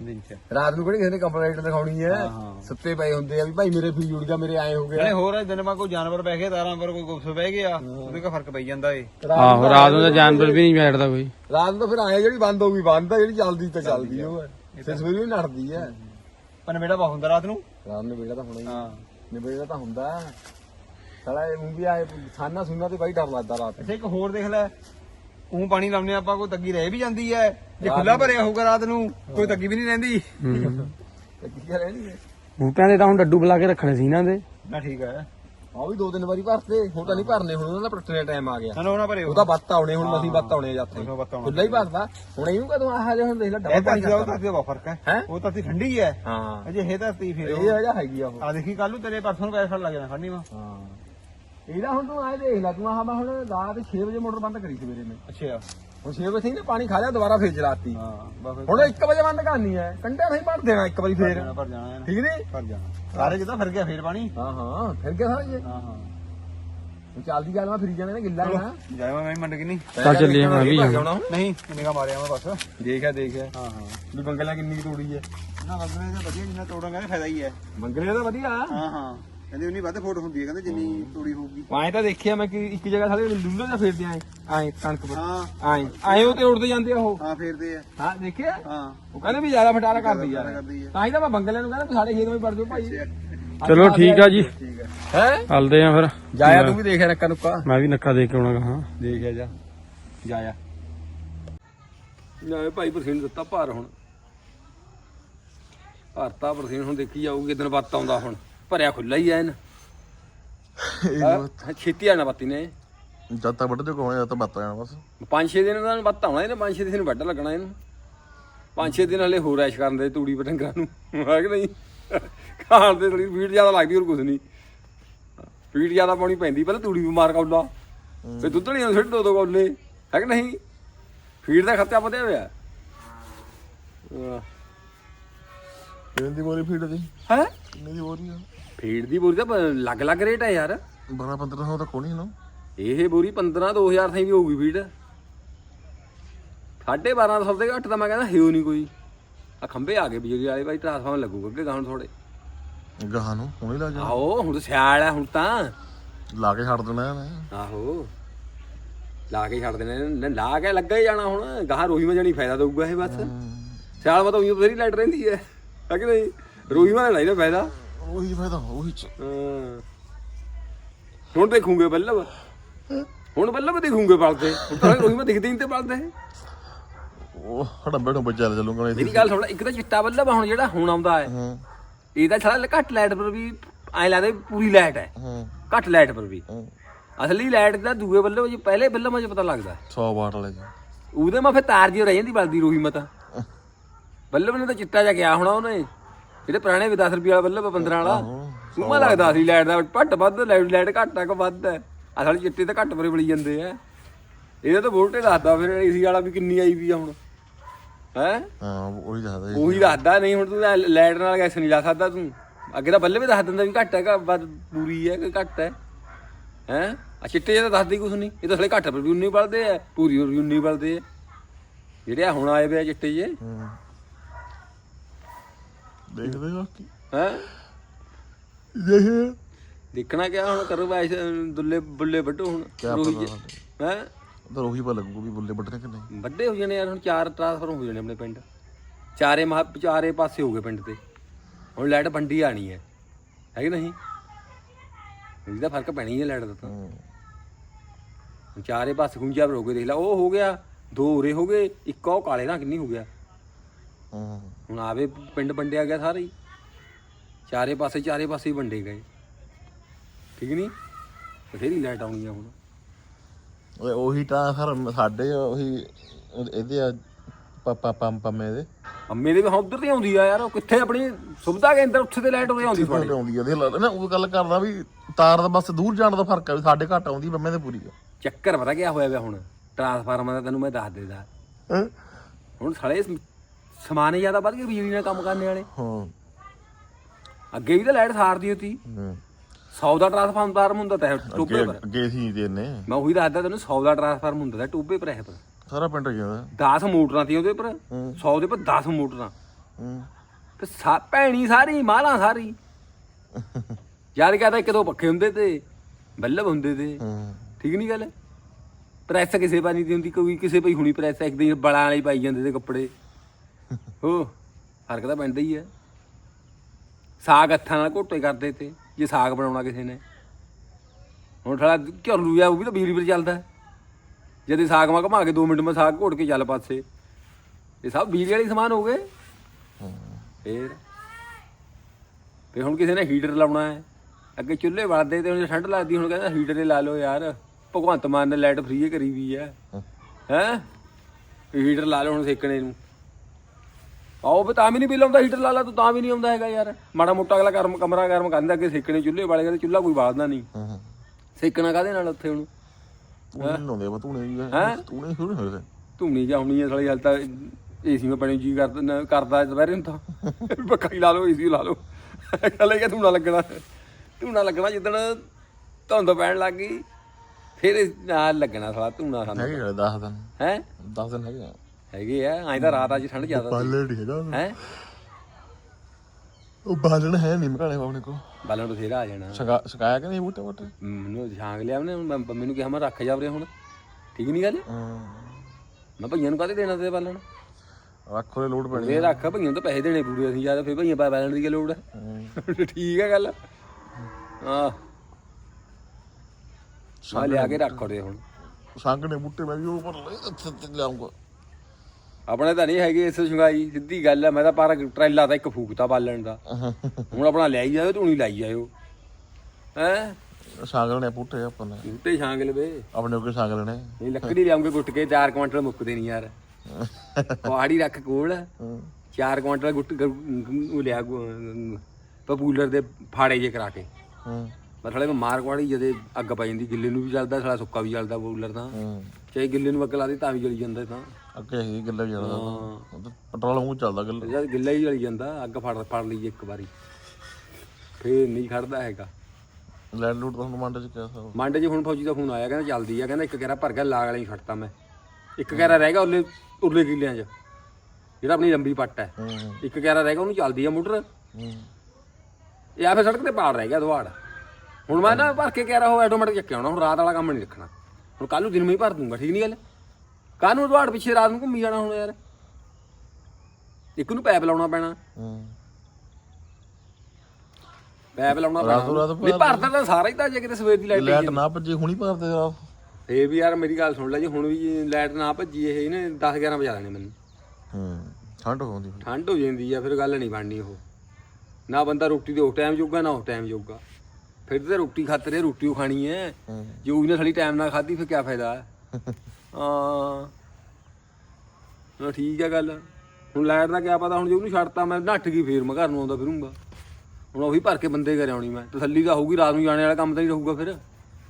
ਦਿਨ ਚ ਰਾਤ ਨੂੰ ਕਿਹੜੀ ਕਿਸੇ ਨੇ ਕੰਪਲੇਂਟ ਦਿਖਾਉਣੀ ਹੈ? ਹਾਂ, ਹਾਂ। ਸੁੱਤੇ ਪਏ ਹੁੰਦੇ ਆ ਵੀ ਭਾਈ ਮੇਰੇ ਫੀਲ ਉੜ ਗਿਆ ਮੇਰੇ ਆਏ ਹੋ ਨਾਲੇ ਗਿਆ ਹੋਰ ਦਿਨ ਮਾ ਕੋਈ ਜਾਨਵਰ ਬਹਿ ਗਿਆ ਤਾਰਾਂ ਪਰ ਕੋਈ ਗੁੱਸ ਬਹਿ ਗਿਆ ਉਹਦੇ ਕਾ ਫ਼ਰਕ ਪਈ ਜਾਂਦਾ ਏ। ਆਹੋ ਰਾਤ ਨੂੰ ਤਾਂ ਜਾਨਵਰ ਵੀ ਨਹੀਂ ਬੈਠਦਾ ਕੋਈ। ਰਾਤ ਨੂੰ ਤਾਂ ਫਿਰ ਆਏ ਜਿਹੜੀ ਬੰਦ ਹੋ ਗਈ ਬੰਦ ਆ ਜਿਹੜੀ ਚੱਲਦੀ ਤਾਂ ਚੱਲਦੀ ਉਹ ਹੈ ਤੇ ਸਵੇਰੇ ਵੀ ਨੜਦੀ ਹੈ ਪਰ ਮੇੜਾ ਬਹੁਤ ਹੁੰਦਾ ਰਾਤ ਨੂੰ। ਰਾਤ ਨੂੰ ਵੇੜਾ ਤਾਂ ਹੋਣਾ ਹੀ ਹਾਂ। ਨਿਬੇੜਾ ਤਾਂ ਹੁੰਦਾ। ਸਾਲਾ ਇਹ ਵੀ ਆਏ ਖਾਨਾ ਸੁਣਨਾ ਤੇ ਬਾਈ ਡਰ ਲੱਗਦਾ ਰਾਤ ਅੱਛਾ ਇੱਕ ਹੋਰ ਦੇਖ ਲੈ ਉਹ ਪਾਣੀ ਲਾਉਨੇ ਆਪਾਂ ਕੋਈ ਤੱਗੀ ਰਹਿ ਵੀ ਜਾਂਦੀ ਐ ਜੇ ਖੁੱਲਾ ਭਰਿਆ ਹੋਊਗਾ ਰਾਤ ਨੂੰ ਕੋਈ ਤੱਗੀ ਵੀ ਨਹੀਂ ਰਹਿੰਦੀ। ਹੂੰ। ਤੇ ਕੀ ਕਰ ਰਹਿਣੀ ਹੈ। ਬੂਟਿਆਂ ਦੇ ਤਾਂ ਹੁਣ ਡੱਡੂ ਬੁਲਾ ਕੇ ਰੱਖਣੇ ਸੀ ਇਹਨਾਂ ਦੇ। ਨਾ ਠੀਕ ਹੈ। ਆ ਵੀ ਦੋ ਤਿੰਨ ਵਾਰੀ ਭਰਤੇ ਹੁਣ ਤਾਂ ਨਹੀਂ ਭਰਨੇ ਹੁਣ ਉਹਨਾਂ ਦਾ ਪਰਟਨੇ ਟਾਈਮ ਆ ਗਿਆ। ਨਾ ਉਹਨਾਂ ਭਰੇ ਉਹ ਤਾਂ ਬੱਤ ਆਉਣੇ ਹੁਣ ਮਸੀਂ ਬੱਤ ਆਉਣੇ ਜਾਂਦੇ ਉਹ ਬੱਤ ਆਉਣਾ। ਖੁੱਲਾ ਹੀ ਭਰਦਾ ਹੁਣ ਇਹਨੂੰ ਕਦੋਂ ਆਹ ਜੇ ਹੁਣ ਦੇਖ ਲੈ ਇਹ ਡਬਲ ਧਰਤੀ ਪਾਣੀ ਦਾ ਉਹ ਧਰਤੀ ਦਾ ਬਹੁਤ ਫ਼ਰਕ ਹੈ। ਹੈ? ਉਹ ਧਰਤੀ ਠੰਡੀ ਹੈ। ਹਾਂ। ਅਜੇ ਇਹ ਧਰਤੀ ਫਿਰ ਇਹ ਹੈਗਾ ਹੈਗੀ ਆ ਉਹ। ਆ ਦੇਖੀ ਕੱਲ ਨੂੰ ਤੇਰੇ ਪਰਸੋਂ ਨੂੰ ਪੈਰ ਫੜ ਲੱਗ ਜਾਣਾ ਖੜਨੀ ਵਾ। ਹਾਂ। ਇਹਦਾ ਹੁਣ ਤੂੰ ਆਏ ਦੇਖ ਲੈ ਤੂੰ ਆਹ ਮੈਂ ਹੁਣ ਰਾਤ 6 ਵਜੇ ਮੋਟਰ ਬੰਦ ਕਰੀ ਸਵੇਰੇ ਮੈਂ। ਅੱਛਾ। ਹੁਣ 6 ਵਜੇ ਸੀ ਨਾ ਪਾਣੀ ਖਾ ਲਿਆ ਦੁਬਾਰਾ ਫੇਰ ਚਲਾਤੀ। ਹਾਂ ਬਸ ਹੁਣ 1 ਵਜੇ ਬੰਦ ਕਰਨੀ ਹੈ ਕੰਢਾ ਨਹੀਂ ਭਰ ਦੇਣਾ ਇੱਕ ਵਾਰੀ ਫੇਰ। ਭਰ ਜਾਣਾ ਹੈ ਨਾ ਠੀਕ ਨਹੀਂ ਭਰ ਜਾਣਾ। ਸਾਰੇ ਜਿੱਦਾਂ ਫਿਰ ਗਿਆ ਫੇਰ ਪਾਣੀ? ਹਾਂ ਹਾਂ ਫਿਰ ਗਿਆ ਸਾਰੇ ਜੇ। ਹਾਂ ਹਾਂ। ਚੱਲਦੀ ਗੱਲ ਮੈਂ ਫਰੀ ਜਾਣੇ ਨੇ ਗਿੱਲਾ ਨਾ। ਜਾਇਆ ਮੈਂ ਮੰਡ ਕਿੰਨੀ? ਚੱਲ ਚੱਲੀਏ ਮੈਂ ਵੀ ਜਾਣਾ। ਜਾਣਾ। ਨਹੀਂ ਨਿਗਾ ਮਾਰਿਆ ਮੈਂ ਬਸ। ਦੇਖਿਆ ਦੇਖਿਆ। ਹਾਂ ਹਾਂ। ਵੀ ਬੰਗਲਾ ਕਿੰਨੀ ਤੋੜੀ ਹੈ ਨਾ ਬੰਗਲੇ ਦਾ ਵਧੀਆ ਜਿੰਨਾ ਤੋੜਾਂਗੇ ਫਾਇਦਾ ਹੀ ਹੈ ਬੰਗਲੇ ਦਾ ਵਧੀਆ। ਹਾਂ ਹਾਂ। ਕਹਿੰਦੇ ਉਨੀ ਵੱਧ ਫੋਟ ਹੁੰਦੀ ਹੈ ਕਹਿੰਦੇ ਜਿੰਨੀ ਤੋੜੀ ਹੋਊਗੀ। ਮੈਂ ਤਾਂ ਦੇਖਿਆ ਮੈਂ ਕਿ ਇੱਕ ਜਗ੍ਹਾ ਸਾਰੇ ਲੁੱਲੇ ਦਾ ਫੇਰਦੇ ਆਏ ਆਏ ਕਣਕ ਪਰ। ਹਾਂ। ਆਏ ਆਏ ਉਹ ਤੇ ਉੜਦੇ ਜਾਂਦੇ ਆ ਉਹ। ਹਾਂ ਫੇਰਦੇ ਆ। ਹਾਂ ਦੇਖਿਆ? ਹਾਂ। ਉਹ ਕਹਿੰਦੇ ਵੀ ਜ਼ਿਆਦਾ ਫਟਾਰਾ ਕਰਦੀ ਆ। ਕਰਦੀ ਹੈ ਤਾਂ ਹੀ ਤਾਂ ਮੈਂ ਬੰਗਲੇ ਨੂੰ ਕਹਿੰਦਾ ਵੀ ਸਾਡੇ ਖੇਤ ਵਿੱਚ ਵੜ ਜਾਓ ਭਾਈ। ਚਲੋ ਠੀਕ ਆ ਜੀ। ਠੀਕ ਹੈ ਹੈ? ਚੱਲਦੇ ਆ ਫਿਰ। ਜਾਇਆ ਤੂੰ ਵੀ ਦੇਖਿਆ ਨੱਕਾ ਨੁੱਕਾ। ਮੈਂ ਵੀ ਨੱਕਾ ਦੇ ਕੇ ਆਉਣਾ ਹਾਂ। ਦੇਖਿਆ ਜਾ। ਜਾਇਆ। ਨਾ ਭਾਈ ਪਰਸੀਨ ਦਿੱਤਾ ਭਾਰ ਹੁਣ। ਭਰਤਾ ਪਰਸੀਨ ਹੁਣ ਦੇਖੀ ਜਾਊਗੀ ਦਿਨ ਬੱਤ ਆਉਂਦਾ ਹੁਣ। ਭਰਿਆ ਖੁੱਲਾ ਹੀ ਐ ਇਹਨ। ਛੇਤੀ ਆਣਾ ਬੱਤੀ ਨੇ। ਜਦ ਤੱਕ ਵੱਢ ਦੇ ਕੋਲ ਜਦ ਤੱਕ ਬੱਤ ਜਾਣਾ ਬਸ। ਪੰਜ ਛੇ ਦਿਨ ਦਾ ਬੱਤ ਆਉਣਾ ਇਹਨੇ ਪੰਜ ਛੇ ਦਿਨ ਵੱਢ ਲੱਗਣਾ ਇਹਨੂੰ। ਪੰਜ ਛੇ ਦਿਨ ਹਲੇ ਹੋਰ ਐਸ਼ ਕਰਨ ਦੇ ਤੂੜੀ ਪਟੰਗਰਾਂ ਨੂੰ। ਹੈ ਕਿ ਨਹੀਂ ਖਾਣ ਦੇ ਥੋੜੀ ਫੀਡ ਜ਼ਿਆਦਾ ਲੱਗਦੀ ਹੋਰ ਕੁਝ ਨਹੀਂ। ਫੀਡ ਜ਼ਿਆਦਾ ਪਾਉਣੀ ਪੈਂਦੀ ਪਹਿਲਾਂ ਤੂੜੀ ਬਿਮਾਰ ਕੌਲਾ। ਫੇ ਦੁੱਧ ਨਹੀਂ ਸਿੱਟ ਦੋ ਦੋ ਕੌਲੇ। ਹੈ ਕਿ ਨਹੀਂ? ਫੀਡ ਦਾ ਖਰਚਾ ਵਧਿਆ ਹੋਇਆ। ਆਹ। ਕਿੰਨੇ ਦੀ ਬੋਰੀ ਫੀਡ ਦੀ ਹੈ? ਕਿੰਨੇ ਦੀ ਬੋਰੀ ਆ? ਫੀਡ ਦੀ ਬੋਰੀ ਤਾਂ ਲੱਗ ਲੱਗ ਰੇਟ ਹੈ ਯਾਰ। 12 1500 ਤਾਂ ਕੋਣੀ ਨਾ ਇਹ ਬੋਰੀ 15 2000 ਥਾਈ ਵੀ ਹੋਊਗੀ ਫੀਡ 1250 ਦੇ ਘੱਟ ਤਾਂ ਮੈਂ ਕਹਿੰਦਾ ਹਿਓ ਨਹੀਂ ਕੋਈ। ਆ ਖੰਭੇ ਆ ਗਏ ਬਿਜਲੀ ਵਾਲੇ ਬਾਈ ਟਰਾਂਸਫਾਰਮਰ ਲੱਗੂਗਾ ਅੱਗੇ ਗਾਹਾਂ ਥੋੜੇ ਗਾਹਾਂ ਨੂੰ? ਹੁਣੇ ਲਾ ਜਾ। ਆਓ ਹੁਣ ਤਾਂ ਸਿਆਲ ਆ ਹੁਣ ਤਾਂ। ਲਾ ਕੇ ਛੱਡ ਦੇਣਾ ਇਹਨੇ। ਆਹੋ। ਲਾ ਕੇ ਛੱਡ ਦੇਣੇ ਲਾ ਕੇ ਲੱਗਾ ਹੀ ਜਾਣਾ ਹੁਣ। ਗਾਹਾਂ ਰੋਹੀ ਮਾ ਜਾਣੀ ਫਾਇਦਾ ਦਊਗਾ ਇਹ ਬਸ। ਸਿਆਲ ਮਾ ਤਾਂ ਉਹੀ ਬਥੇਰੀ ਲਾਈਟ ਰਹਿੰਦੀ ਹੈ। ਹੈ ਕਿ ਨਹੀਂ? ਰੋਹੀ ਮਾ ਨਹੀਂ ਨਾ ਫਾਇਦਾ। ਉਹੀ ਫਾਇਦਾ ਉਹੀ ਚ। ਹਾਂ। ਹੁਣ ਦੇਖੂਗੇ ਬੱਲਬ। ਹੁਣ ਬੱਲਬ ਦੇਖੂਗੇ ਬਲਦੇ। ਹੁਣ ਤਾਂ ਰੋਹੀ ਮਾ ਦਿਖਦੇ ਨਹੀਂ ਤੇ ਬਲਦੇ। ਉਹ ਹੜੰਬੇ ਨੂੰ ਚੱਲ ਚੱਲੂਗਾ ਨਹੀਂ ਮੇਰੀ ਗੱਲ ਸੁਣ ਇੱਕ ਤਾਂ ਚਿੱਟਾ ਬੱਲਬ ਆ ਹੁਣ ਜਿਹੜਾ ਹੁਣ ਆਉਂਦਾ ਹੈ। ਹੂੰ। ਇਹਦਾ ਸਾਲਾ ਘੱਟ ਲਾਈਟ ਪਰ ਵੀ ਐ ਲੱਗਦਾ ਵੀ ਪੂਰੀ ਲਾਈਟ ਹੈ। ਹੂੰ। ਘੱਟ ਲਾਈਟ ਪਰ ਵੀ। ਹੂੰ। ਅਸਲੀ ਲਾਈਟ ਦਾ ਦੂਏ ਬੱਲਬ ਚ ਪਹਿਲੇ ਬੱਲਬ ਚ ਪਤਾ ਲੱਗਦਾ। 100 ਵਾਟ ਵਾਲੇ ਜੀ ਉਹਦੇ ਮਾ ਫਿਰ ਤਾਰ ਜੀ ਰਹਿ ਜਾਂਦੀ ਬਲਦੀ ਰੋਹੀ ਮਤਾ ਬੱਲਬ ਨੇ ਤਾਂ ਚਿੱਟਾ ਜਾ ਗਿਆ ਹੋਣਾ ਉਹਨੇ। ਜਿਹੜੇ ਪੁਰਾਣੇ ਵੀ 10 ਰੁਪਏ ਵਾਲਾ ਬੱਲਬ ਆ 15 ਵਾਲਾ। ਸੂਮਾ ਲੱਗਦਾ ਸੀ ਲਾਈਟ ਦਾ ਪੱਟ ਵੱਧ ਲਾਈਟ ਲਾਈਟ ਘੱਟ ਤੱਕ ਵੱਧ ਹੈ ਅਸਲ ਚਿੱਟੇ ਤਾਂ ਘੱਟ ਪਰੇ ਬਲੀ ਜਾਂਦੇ ਆ। ਇਹਦਾ ਤਾਂ ਵੋਲਟੇਜ ਦੱਸਦਾ ਫਿਰ ਏਸੀ ਵਾਲਾ ਵੀ ਕਿੰਨੀ ਆਈ ਵੀ ਆ ਹੁਣ। ਹੈ? ਹਾਂ ਉਹੀ ਦੱਸਦਾ ਉਹੀ ਦੱਸਦਾ ਨਹੀਂ ਹੁਣ ਤੂੰ ਲਾਈਟ ਨਾਲ ਗੈਸ ਨਹੀਂ ਲਾ ਸਕਦਾ ਤੂੰ। ਅੱਗੇ ਤਾਂ ਬੱਲੇ ਵੀ ਦੱਸ ਦਿੰਦਾ ਵੀ ਘੱਟ ਹੈ ਕਿ ਵੱਧ ਪੂਰੀ ਹੈ ਕਿ ਘੱਟ ਹੈ ਹੈ? ਆ ਚਿੱਟੇ ਜਿਹੇ ਤਾਂ ਦੱਸਦੀ ਕੁਛ ਨਹੀਂ ਇਹ ਤਾਂ ਥਲੇ ਘੱਟ ਪਰ ਵੀ ਉਨੀ ਬਲਦੇ ਆ ਪੂਰੀ ਉਨੀ ਬਲਦੇ ਆ। ਜਿਹੜੇ ਆ ਹੁਣ ਆਏ ਵੇ ਆ ਚਿੱਟੇ ਜੇ ਹੂੰ। ਦੇਖਦੇ ਬਾਕੀ। ਹੈ? ਦੇਖ ਦੇਖਣਾ ਕਿਆ ਹੁਣ ਕਰੋ ਵੈਸ ਦੁੱਲੇ ਬੁੱਲੇ ਵੱਢੋ ਹੁਣ। ਰੋਹੀ ਹੈ? ਤਾਂ ਉਹੀ ਪਾ ਲੱਗੂਗਾ ਵੀ ਬੁੱਲੇ ਵੱਢਣੇ ਕਿ ਨਹੀਂ। ਵੱਡੇ ਹੋ ਜਾਣੇ ਯਾਰ ਹੁਣ ਚਾਰ ਟ੍ਰਾਂਸਫਰ ਹੋ ਜਾਣੇ ਆਪਣੇ ਪਿੰਡ। ਚਾਰੇ ਮਹਾ ਚਾਰੇ ਪਾਸੇ ਹੋ ਗਏ ਪਿੰਡ ਤੇ। ਹੁਣ ਲਾਈਟ ਵੰਡੀ ਆਣੀ ਹੈ। ਹੈ ਕਿ ਨਹੀਂ? ਇਹਦਾ ਫ਼ਰਕ ਪੈਣੀ ਹੈ ਲਾਈਟ ਦਾ ਤਾਂ। ਚਾਰੇ ਪਾਸੇ ਪਰ ਹੋ ਗਏ ਦੇਖ ਲਾ ਉਹ ਹੋ ਗਿਆ ਦੋ ਉਰੇ ਹੋ ਗਏ ਇੱਕ ਉਹ ਕਾਲੇ ਨਾਲ ਕਿੰਨੀ ਹੋ ਗਿਆ। ਹੂੰ। ਹੁਣ ਆਵੇ ਪਿੰਡ ਵੰਡਿਆ ਗਿਆ ਸਾਰੇ ਹੀ। ਚਾਰੇ ਪਾਸੇ ਚਾਰੇ ਪਾਸੇ ਹੀ ਵੰਡੇ ਗਏ। ਠੀਕ ਨਹੀਂ ਬਥੇਰੀ ਲਾਈਟ ਆਉਣੀ ਆ ਹੁਣ। ਓਏ ਉਹੀ ਟ੍ਰਾਂਸਫਰ ਸਾਡੇ ਉਹੀ ਇਹਦੇ ਆ ਪਾਪਾ ਪੰਮ ਪੰਮੇ ਦੇ। ਅੰਮੇ ਦੇ ਵੀ ਉਧਰ ਤੇ ਆਉਂਦੀ ਆ ਯਾਰ ਉਹ ਕਿੱਥੇ ਆਪਣੀ ਸੁਵਿਧਾ ਕੇਂਦਰ ਉੱਥੇ ਤੇ ਲਾਈਟ ਉਰੇ ਆਉਂਦੀ ਤੁਹਾਡੇ? ਸਾਡੇ ਆਉਂਦੀ ਆ? ਲਾ ਨਾ ਉਹ ਗੱਲ ਕਰਦਾ ਵੀ ਤਾਰ ਦਾ ਬਸ ਦੂਰ ਜਾਣ ਦਾ ਫ਼ਰਕ ਆ ਵੀ ਸਾਡੇ ਘੱਟ ਆਉਂਦੀ ਪੰਮੇ ਦੇ ਪੂਰੀ ਆ। ਚੱਕਰ ਪਤਾ ਕਿਆ ਹੋਇਆ ਪਿਆ ਹੁਣ? ਟਰਾਂਸਫਾਰਮਰ ਦਾ ਤੈਨੂੰ ਮੈਂ ਦੱਸ ਦੇਦਾ। ਹੈਂ? ਹੁਣ ਸਾਲੇ ਸਮਾਨ ਹੀ ਜ਼ਿਆਦਾ ਵੱਧ ਗਏ ਬਿਜਲੀ ਨਾਲ ਕੰਮ ਕਰਨ ਵਾਲੇ। ਹਾਂ। ਅੱਗੇ ਵੀ ਤਾਂ ਲਾਈਟ ਸਾਰਦੀ ਹੁੰਦੀ। ਹੂੰ। 100 ਦਾ ਟਰਾਂਸਫਾਰਮਰ ਹੁੰਦਾ ਤਾਂ ਟੋਬੇ ਅੱਗੇ ਪਰ। ਅੱਗੇ ਸੀ ਤੇ ਨੇ ਮੈਂ ਉਹੀ ਦੱਸਦਾ ਤੈਨੂੰ 100 ਦਾ ਟਰਾਂਸਫਾਰਮਰ ਹੁੰਦਾ ਤਾਂ ਟੋਬੇ ਪਰ ਹੈ ਪਰ। ਸਾਰਾ ਪਿੰਡ ਗਿਆ 10 ਮੋਟਰਾਂ ਸੀ ਉਹਦੇ ਪਰ। ਹੂੰ। 100 ਦੇ ਪਰ 10 ਮੋਟਰਾਂ। ਹੂੰ। ਤੇ ਸਾ ਭੈਣੀ ਸਾਰੀ ਮਾਲਾ ਸਾਰੀ। ਯਾਦ ਕਹਦਾ ਇੱਕ ਦੋ ਪੱਖੇ ਹੁੰਦੇ ਤੇ ਬੱਲਬ ਹੁੰਦੇ ਤੇ। ਹੂੰ। ਠੀਕ ਨਹੀਂ ਗੱਲ? ਪ੍ਰੈਸ ਕਿਸੇ ਪਾ ਨਹੀਂ ਦੀ ਹੁੰਦੀ ਕੋਈ ਕਿਸੇ ਪਈ ਹੁਣੀ ਪ੍ਰੈਸ ਇੱਕ ਦਿਨ ਬਲਾਂ ਵਾਲੀ ਪਾਈ ਜਾਂਦੇ ਤੇ ਕੱਪੜੇ। ਹੋ, ਫ਼ਰਕ ਤਾਂ ਪੈਂਦਾ ਹੀ ਹੈ ਸਾਗ ਹੱਥਾਂ ਨਾਲ ਘੋਟੇ ਕਰਦੇ ਤੇ, ਜੇ ਸਾਗ ਬਣਾਉਣਾ ਕਿਸੇ ਨੇ। ਹੁਣ ਥੋੜਾ ਝਰਲੂ ਆ ਉਹ ਵੀ ਤਾਂ ਬਿਜਲੀ ਪਰ ਚੱਲਦਾ। ਹੈ। ਜਦ ਸਾਗ ਮਾ ਘਮਾ ਕੇ 2 ਮਿੰਟ ਮੈਂ ਸਾਗ ਘੋਟ ਕੇ ਚੱਲ ਪਾਸੇ। ਇਹ ਸਭ ਬਿਜਲੀ ਵਾਲੇ ਸਮਾਨ ਹੋ ਗਏ। ਫੇਰ? ਤੇ ਹੁਣ ਕਿਸੇ ਨੇ ਹੀਟਰ ਲਾਉਣਾ ਹੈ। ਅੱਗੇ ਚੁੱਲ੍ਹੇ ਵੜਦੇ ਤੇ ਹੁਣ ਠੰਡ ਲੱਗਦੀ, ਹੁਣ ਕਹਿੰਦਾ ਹੀਟਰ ਹੀ ਲਾ ਲਓ ਯਾਰ। ਭਗਵੰਤ ਮਾਨ ਨੇ ਲਾਈਟ ਫ੍ਰੀ ਕਰੀ ਵੀ ਹੈ। ਹੈ? ਹੀਟਰ ਲਾ ਲਓ ਹੁਣ ਸੇਕਣੇ ਨੂੰ। ਆਓ ਵੀ ਤਾਂ ਵੀ ਨਹੀਂ ਬਿੱਲ ਆਉਂਦਾ ਹੀਟਰ ਲਾ ਲਾ ਤੂੰ ਤਾਂ ਵੀ ਨਹੀਂ ਆਉਂਦਾ ਹੈਗਾ ਯਾਰ। ਮਾੜਾ ਮੋਟਾ ਅਗਲਾ ਗਰਮ ਕਮਰਾ ਗਰਮ ਕਰਦਾ ਅੱਗੇ ਸੇਕਣੇ ਚੁੱਲ੍ਹੇ ਵਾਲੇ ਕਹਿੰਦੇ ਚੁੱਲ੍ਹਾ ਕੋਈ ਬਾਲਦਾ ਨਹੀਂ ਹੂੰ ਸੇਕਣਾ ਕਾਦੇ ਨਾਲ ਉੱਥੇ ਹੁਣ? ਤੂੰ ਨਹੀਂ ਲਾਉਂਦੇ ਬਾ ਤੂੰ ਨਹੀਂ ਹੈਂ? ਤੂੰ ਨਹੀਂ ਸ਼ੁਰੂ ਹੋਏ ਧੂਣੀ ਜਾਂ ਹੁਣੀ ਸਾਲੀ ਹਾਲ ਤਾਂ ਏਸੀ ਮੈਂ ਬਣੇ ਜੀ ਕਰਦਾ ਨਾ- ਕਰਦਾ ਦੁਪਹਿਰੇ ਨੂੰ ਤਾਂ। ਪੱਖਾ ਹੀ ਲਾ ਲਓ ਏਸੀ ਲਾ ਲਓ। ਕਹਿੰਦਾ ਕਿ ਧੂਣਾ ਲੱਗਣਾ। ਧੂਣਾ ਲੱਗਣਾ ਜਿੱਦਣ ਧੁੰਦ ਪੈਣ ਲੱਗ ਗਈ ਫਿਰ ਇਹ ਨਾਲ ਲੱਗਣਾ ਸਾਲਾ ਧੂਣਾ ਸਾਨੂੰ। ਹੈਗੇ 10 ਦਿਨ। ਹੈ? 10 ਦਿਨ ਹੈਗੇ ਆ। ਹੈਗੇ ਆ ਐਂ ਤਾਂ ਰਾਤ ਅੱਜ ਠੰਡ ਜ਼ਿਆਦਾ ਸੀ। ਬਾਲਣ ਨਹੀਂ ਹੈਗਾ ਹੈ? ਉਹ ਬਾਲਣ ਹੈ ਨਹੀਂ ਮਕਾਣੇ ਆਪਣੇ ਕੋ ਬਾਲਣ ਬਥੇਰਾ ਆ ਜਾਣਾ। ਸਕਾ ਸਕਾਇਆ ਕਿ ਨਹੀਂ ਬੂਟੇ ਬੂਟੇ? ਮੈਨੂੰ ਛਾਂਗ ਲਿਆ ਉਹਨੇ ਮੈਂ ਮੰਮੀ ਨੂੰ ਕਿਹਾ ਮੈਂ ਰੱਖ ਜਾ ਉਰੇ ਹੁਣ। ਠੀਕ ਨਹੀਂ ਗੱਲ? ਹਾਂ। ਮੈਂ ਭਈਆਂ ਨੂੰ ਕਾਹਦੇ ਦੇਣਾ ਤੇ ਬਾਲਣ? ਰੱਖੋ ਦੇ ਲੋਡ ਪੈਣੀ ਇਹ ਰੱਖ ਭਈਆਂ ਨੂੰ ਤਾਂ ਪੈਸੇ ਦੇਣੇ ਪੂਰੇ ਅਸੀਂ ਯਾਰ ਫਿਰ ਭਈਆਂ ਪਾ ਬਾਲਣ ਦੀ ਕੀ ਲੋੜ ਹੈ। ਠੀਕ ਹੈ ਗੱਲ। ਹਾਂ ਆ ਲਿਆ ਕੇ ਰੱਖ ਉਹਦੇ ਹੁਣ। ਸੰਗ ਨੇ ਬੂਟੇ ਮੈਂ ਵੀ ਉਹ ਪਰ ਲੈ ਇੱਥੇ ਤੇ ਲਿਆਉਂਗਾ ਆਪਣੇ ਤਾਂ ਨਹੀਂ ਹੈਗੇ ਇਸ ਸ਼ਿੰਗਾਈ ਸਿੱਧੀ ਗੱਲ ਹੈ ਮੈਂ ਤਾਂ ਪਰ ਟਰੈਲਾ ਤਾਂ ਇੱਕ ਫੂਕਤਾ ਬਾਲਣ ਦਾ। ਹੁਣ ਆਪਣਾ ਲੈ ਹੀ ਜਾਓ ਧੂਣੀ ਲਾਈ ਜਾਇਓ। ਹੈ? ਸੰਗ ਲੈਣੇ ਬੂਟੇ ਆਪਾਂ ਨੇ। ਬੂਟੇ ਛਾਂਗ ਲਵੇ। ਆਪਣੇ ਕੋਲ ਸੰਗ ਲੈਣੇ। ਇਹ ਲੱਕੜੀ ਲਿਆਉਂਗੇ ਗੁੱਟ ਕੇ 4 ਕੁਇੰਟਲ ਮੁੱਕਦੇ ਨਹੀਂ ਯਾਰ। ਪਹਾੜੀ ਰੱਖ ਕੋਲ। ਹੂੰ 4 ਕੁਇੰਟਲ ਗੁੱਟ ਉਹ ਲਿਆ ਪਪੂਲਰ ਦੇ ਫਾੜੇ ਜੇ ਕਰਾ ਕੇ। ਹੂੰ ਮੈਂ ਥਲੇ ਮਾਰ ਕੁਆੜੀ ਜਦੇ ਅੱਗ ਪੈ ਜਾਂਦੀ ਗਿੱਲੇ ਨੂੰ ਵੀ ਚੱਲਦਾ ਸਾਲਾ ਸੁੱਕਾ ਵੀ ਚੱਲਦਾ ਪਪੂਲਰ ਤਾਂ। ਚਾਹੇ ਗਿੱਲੇ ਨੂੰ ਅੱਗ ਲਾ ਦੇ ਤਾਂ ਵੀ ਜਲੀ ਜਾਂਦਾ ਤਾਂ। ਅੱਗੇ ਹੀ ਗੱਲਾਂ ਜ਼ਿਆਦਾ ਹਾਂ। ਪੈਟਰੋਲ ਵਾਂਗੂ ਚੱਲਦਾ ਗੱਲ। ਜਦ ਗਿੱਲਾ ਹੀ ਜਲੀ ਜਾਂਦਾ ਅੱਗ ਫੜ ਫੜ ਲਈ ਇੱਕ ਵਾਰੀ। ਫੇਰ ਨਹੀਂ ਖੜਦਾ ਹੈਗਾ। ਲੈਂਡ ਲੂਟ ਤੁਹਾਨੂੰ ਮੰਡ ਚ ਕਿਹਾ ਸਾ। ਮੰਡ 'ਚ ਹੁਣ ਫੌਜੀ ਦਾ ਫੋਨ ਆਇਆ ਕਹਿੰਦਾ ਚੱਲਦੀ ਆ ਕਹਿੰਦਾ ਇੱਕ ਗੈਰਾ ਭਰ ਗਿਆ ਲਾਗ ਵਾਲੀ ਛੱਡਤਾ ਮੈਂ। ਇੱਕ ਗੈਰਾ ਰਹਿ ਗਿਆ ਉਰਲੇ ਉਰਲੇ ਕਿੱਲਿਆਂ 'ਚ ਜਿਹੜਾ ਆਪਣੀ ਲੰਬੀ ਪੱਟ ਹੈ। ਹੂੰ ਇੱਕ ਗੈਰਾ ਰਹਿ ਗਿਆ ਉਹਨੂੰ ਚੱਲਦੀ ਆ ਮੋਟਰ। ਹੂੰ। ਇਹ ਆ ਫਿਰ ਸੜਕ ਤੇ ਪਾਰ ਰਹਿ ਗਿਆ ਦਵਾੜ ਹੁਣ ਮੈਂ ਨਾ ਭਰ ਕੇ ਕਹਿ ਰਹਾ ਹੋ ਆਟੋਮੈਟਿਕ ਚੱਕਿਆ ਹੋਣਾ ਹੁਣ ਰਾਤ ਵਾਲਾ ਕੰਮ ਨਹੀਂ ਰੱਖਣਾ। ਹੁਣ ਕੱਲ ਨੂੰ ਦਿਨ ਮੈਂ ਹੀ ਭਰ ਦੂੰਗਾ ਠੀਕ ਨਹੀਂ ਗੱਲ? ਕੱਲ ਨੂੰ ਦਵਾੜ ਪਿੱਛੇ ਰਾਤ ਨੂੰ ਘੁੰਮੀ ਜਾਣਾ ਹੁਣ ਯਾਰ। ਇੱਕ ਨੂੰ ਪੈਪ ਲਾਉਣਾ ਪੈਣਾ। ਹੂੰ। ਪੈਪ ਲਾਉਣਾ ਰਾਤੋਂ ਪੈਣਾ। ਰਾਤ ਨਹੀਂ ਭਰਦਾ ਤਾਂ ਸਾਰਾ ਹੀ ਤਾਂ ਜੇ ਕਿਤੇ ਸਵੇਰ ਦੀ ਲਾਈਟ ਲਾਈਟ ਨਾ ਭੱਜੇ ਹੁਣੀ ਭਰਦੇ ਆ ਫੇਰ ਵੀ ਯਾਰ ਮੇਰੀ ਗੱਲ ਸੁਣ ਲੈ ਜੇ ਹੁਣ ਵੀ ਲਾਈਟ ਨਾ ਭੱਜੀ ਇਹ ਇਹਨੇ 10 11 ਵਜਾ ਦੇਣੇ ਮੈਨੂੰ। ਹੂੰ ਠੰਡ ਹੁੰਦੀ ਠੰਡ ਹੋ ਜਾਂਦੀ ਆ ਫਿਰ ਗੱਲ ਨਹੀਂ ਬਣਨੀ ਉਹ। ਨਾ ਬੰਦਾ ਰੋਟੀ ਦੇ ਉਸ ਟਾਈਮ ਜੋਗਾ ਨਾ ਉਸ ਟਾਈਮ ਜੋਗਾ। ਫਿਰ ਤੇ ਰੋਟੀ ਖਾਤਰੇ ਰੋਟੀ ਓ ਖਾਣੀ ਐ ਹੂੰ। ਜੇ ਉਹਨੇ ਟਾਈਮ ਨਾਲ ਖਾਧੀ ਫਿਰ ਕੀ ਫਾਇਦਾ? ਹੈ ਹਾਂ। ਨਾ ਠੀਕ ਹੈ ਗੱਲ। ਹੁਣ ਲਾਈਟ ਦਾ ਕੀ ਪਤਾ ਹੁਣ ਜੇ ਉਹਨੂੰ ਛੱਡਤਾ ਮੈਂ ਨੱਠ ਗਈ ਫੇਰ ਮੈਂ ਘਰ ਨੂੰ ਆਉਂਦਾ ਫਿਰੂੰਗਾ। ਹੁਣ ਉਹੀ ਭਰ ਕੇ ਬੰਦੇ ਘਰੇ ਆਉਣੀ ਮੈਂ। ਤਸੱਲੀ ਤਾਂ ਹੋਊਗੀ ਰਾਤ ਨੂੰ ਜਾਣੇ ਵਾਲਾ ਕੰਮ ਤਾਂ ਹੀ ਰਹੂਗਾ ਫਿਰ।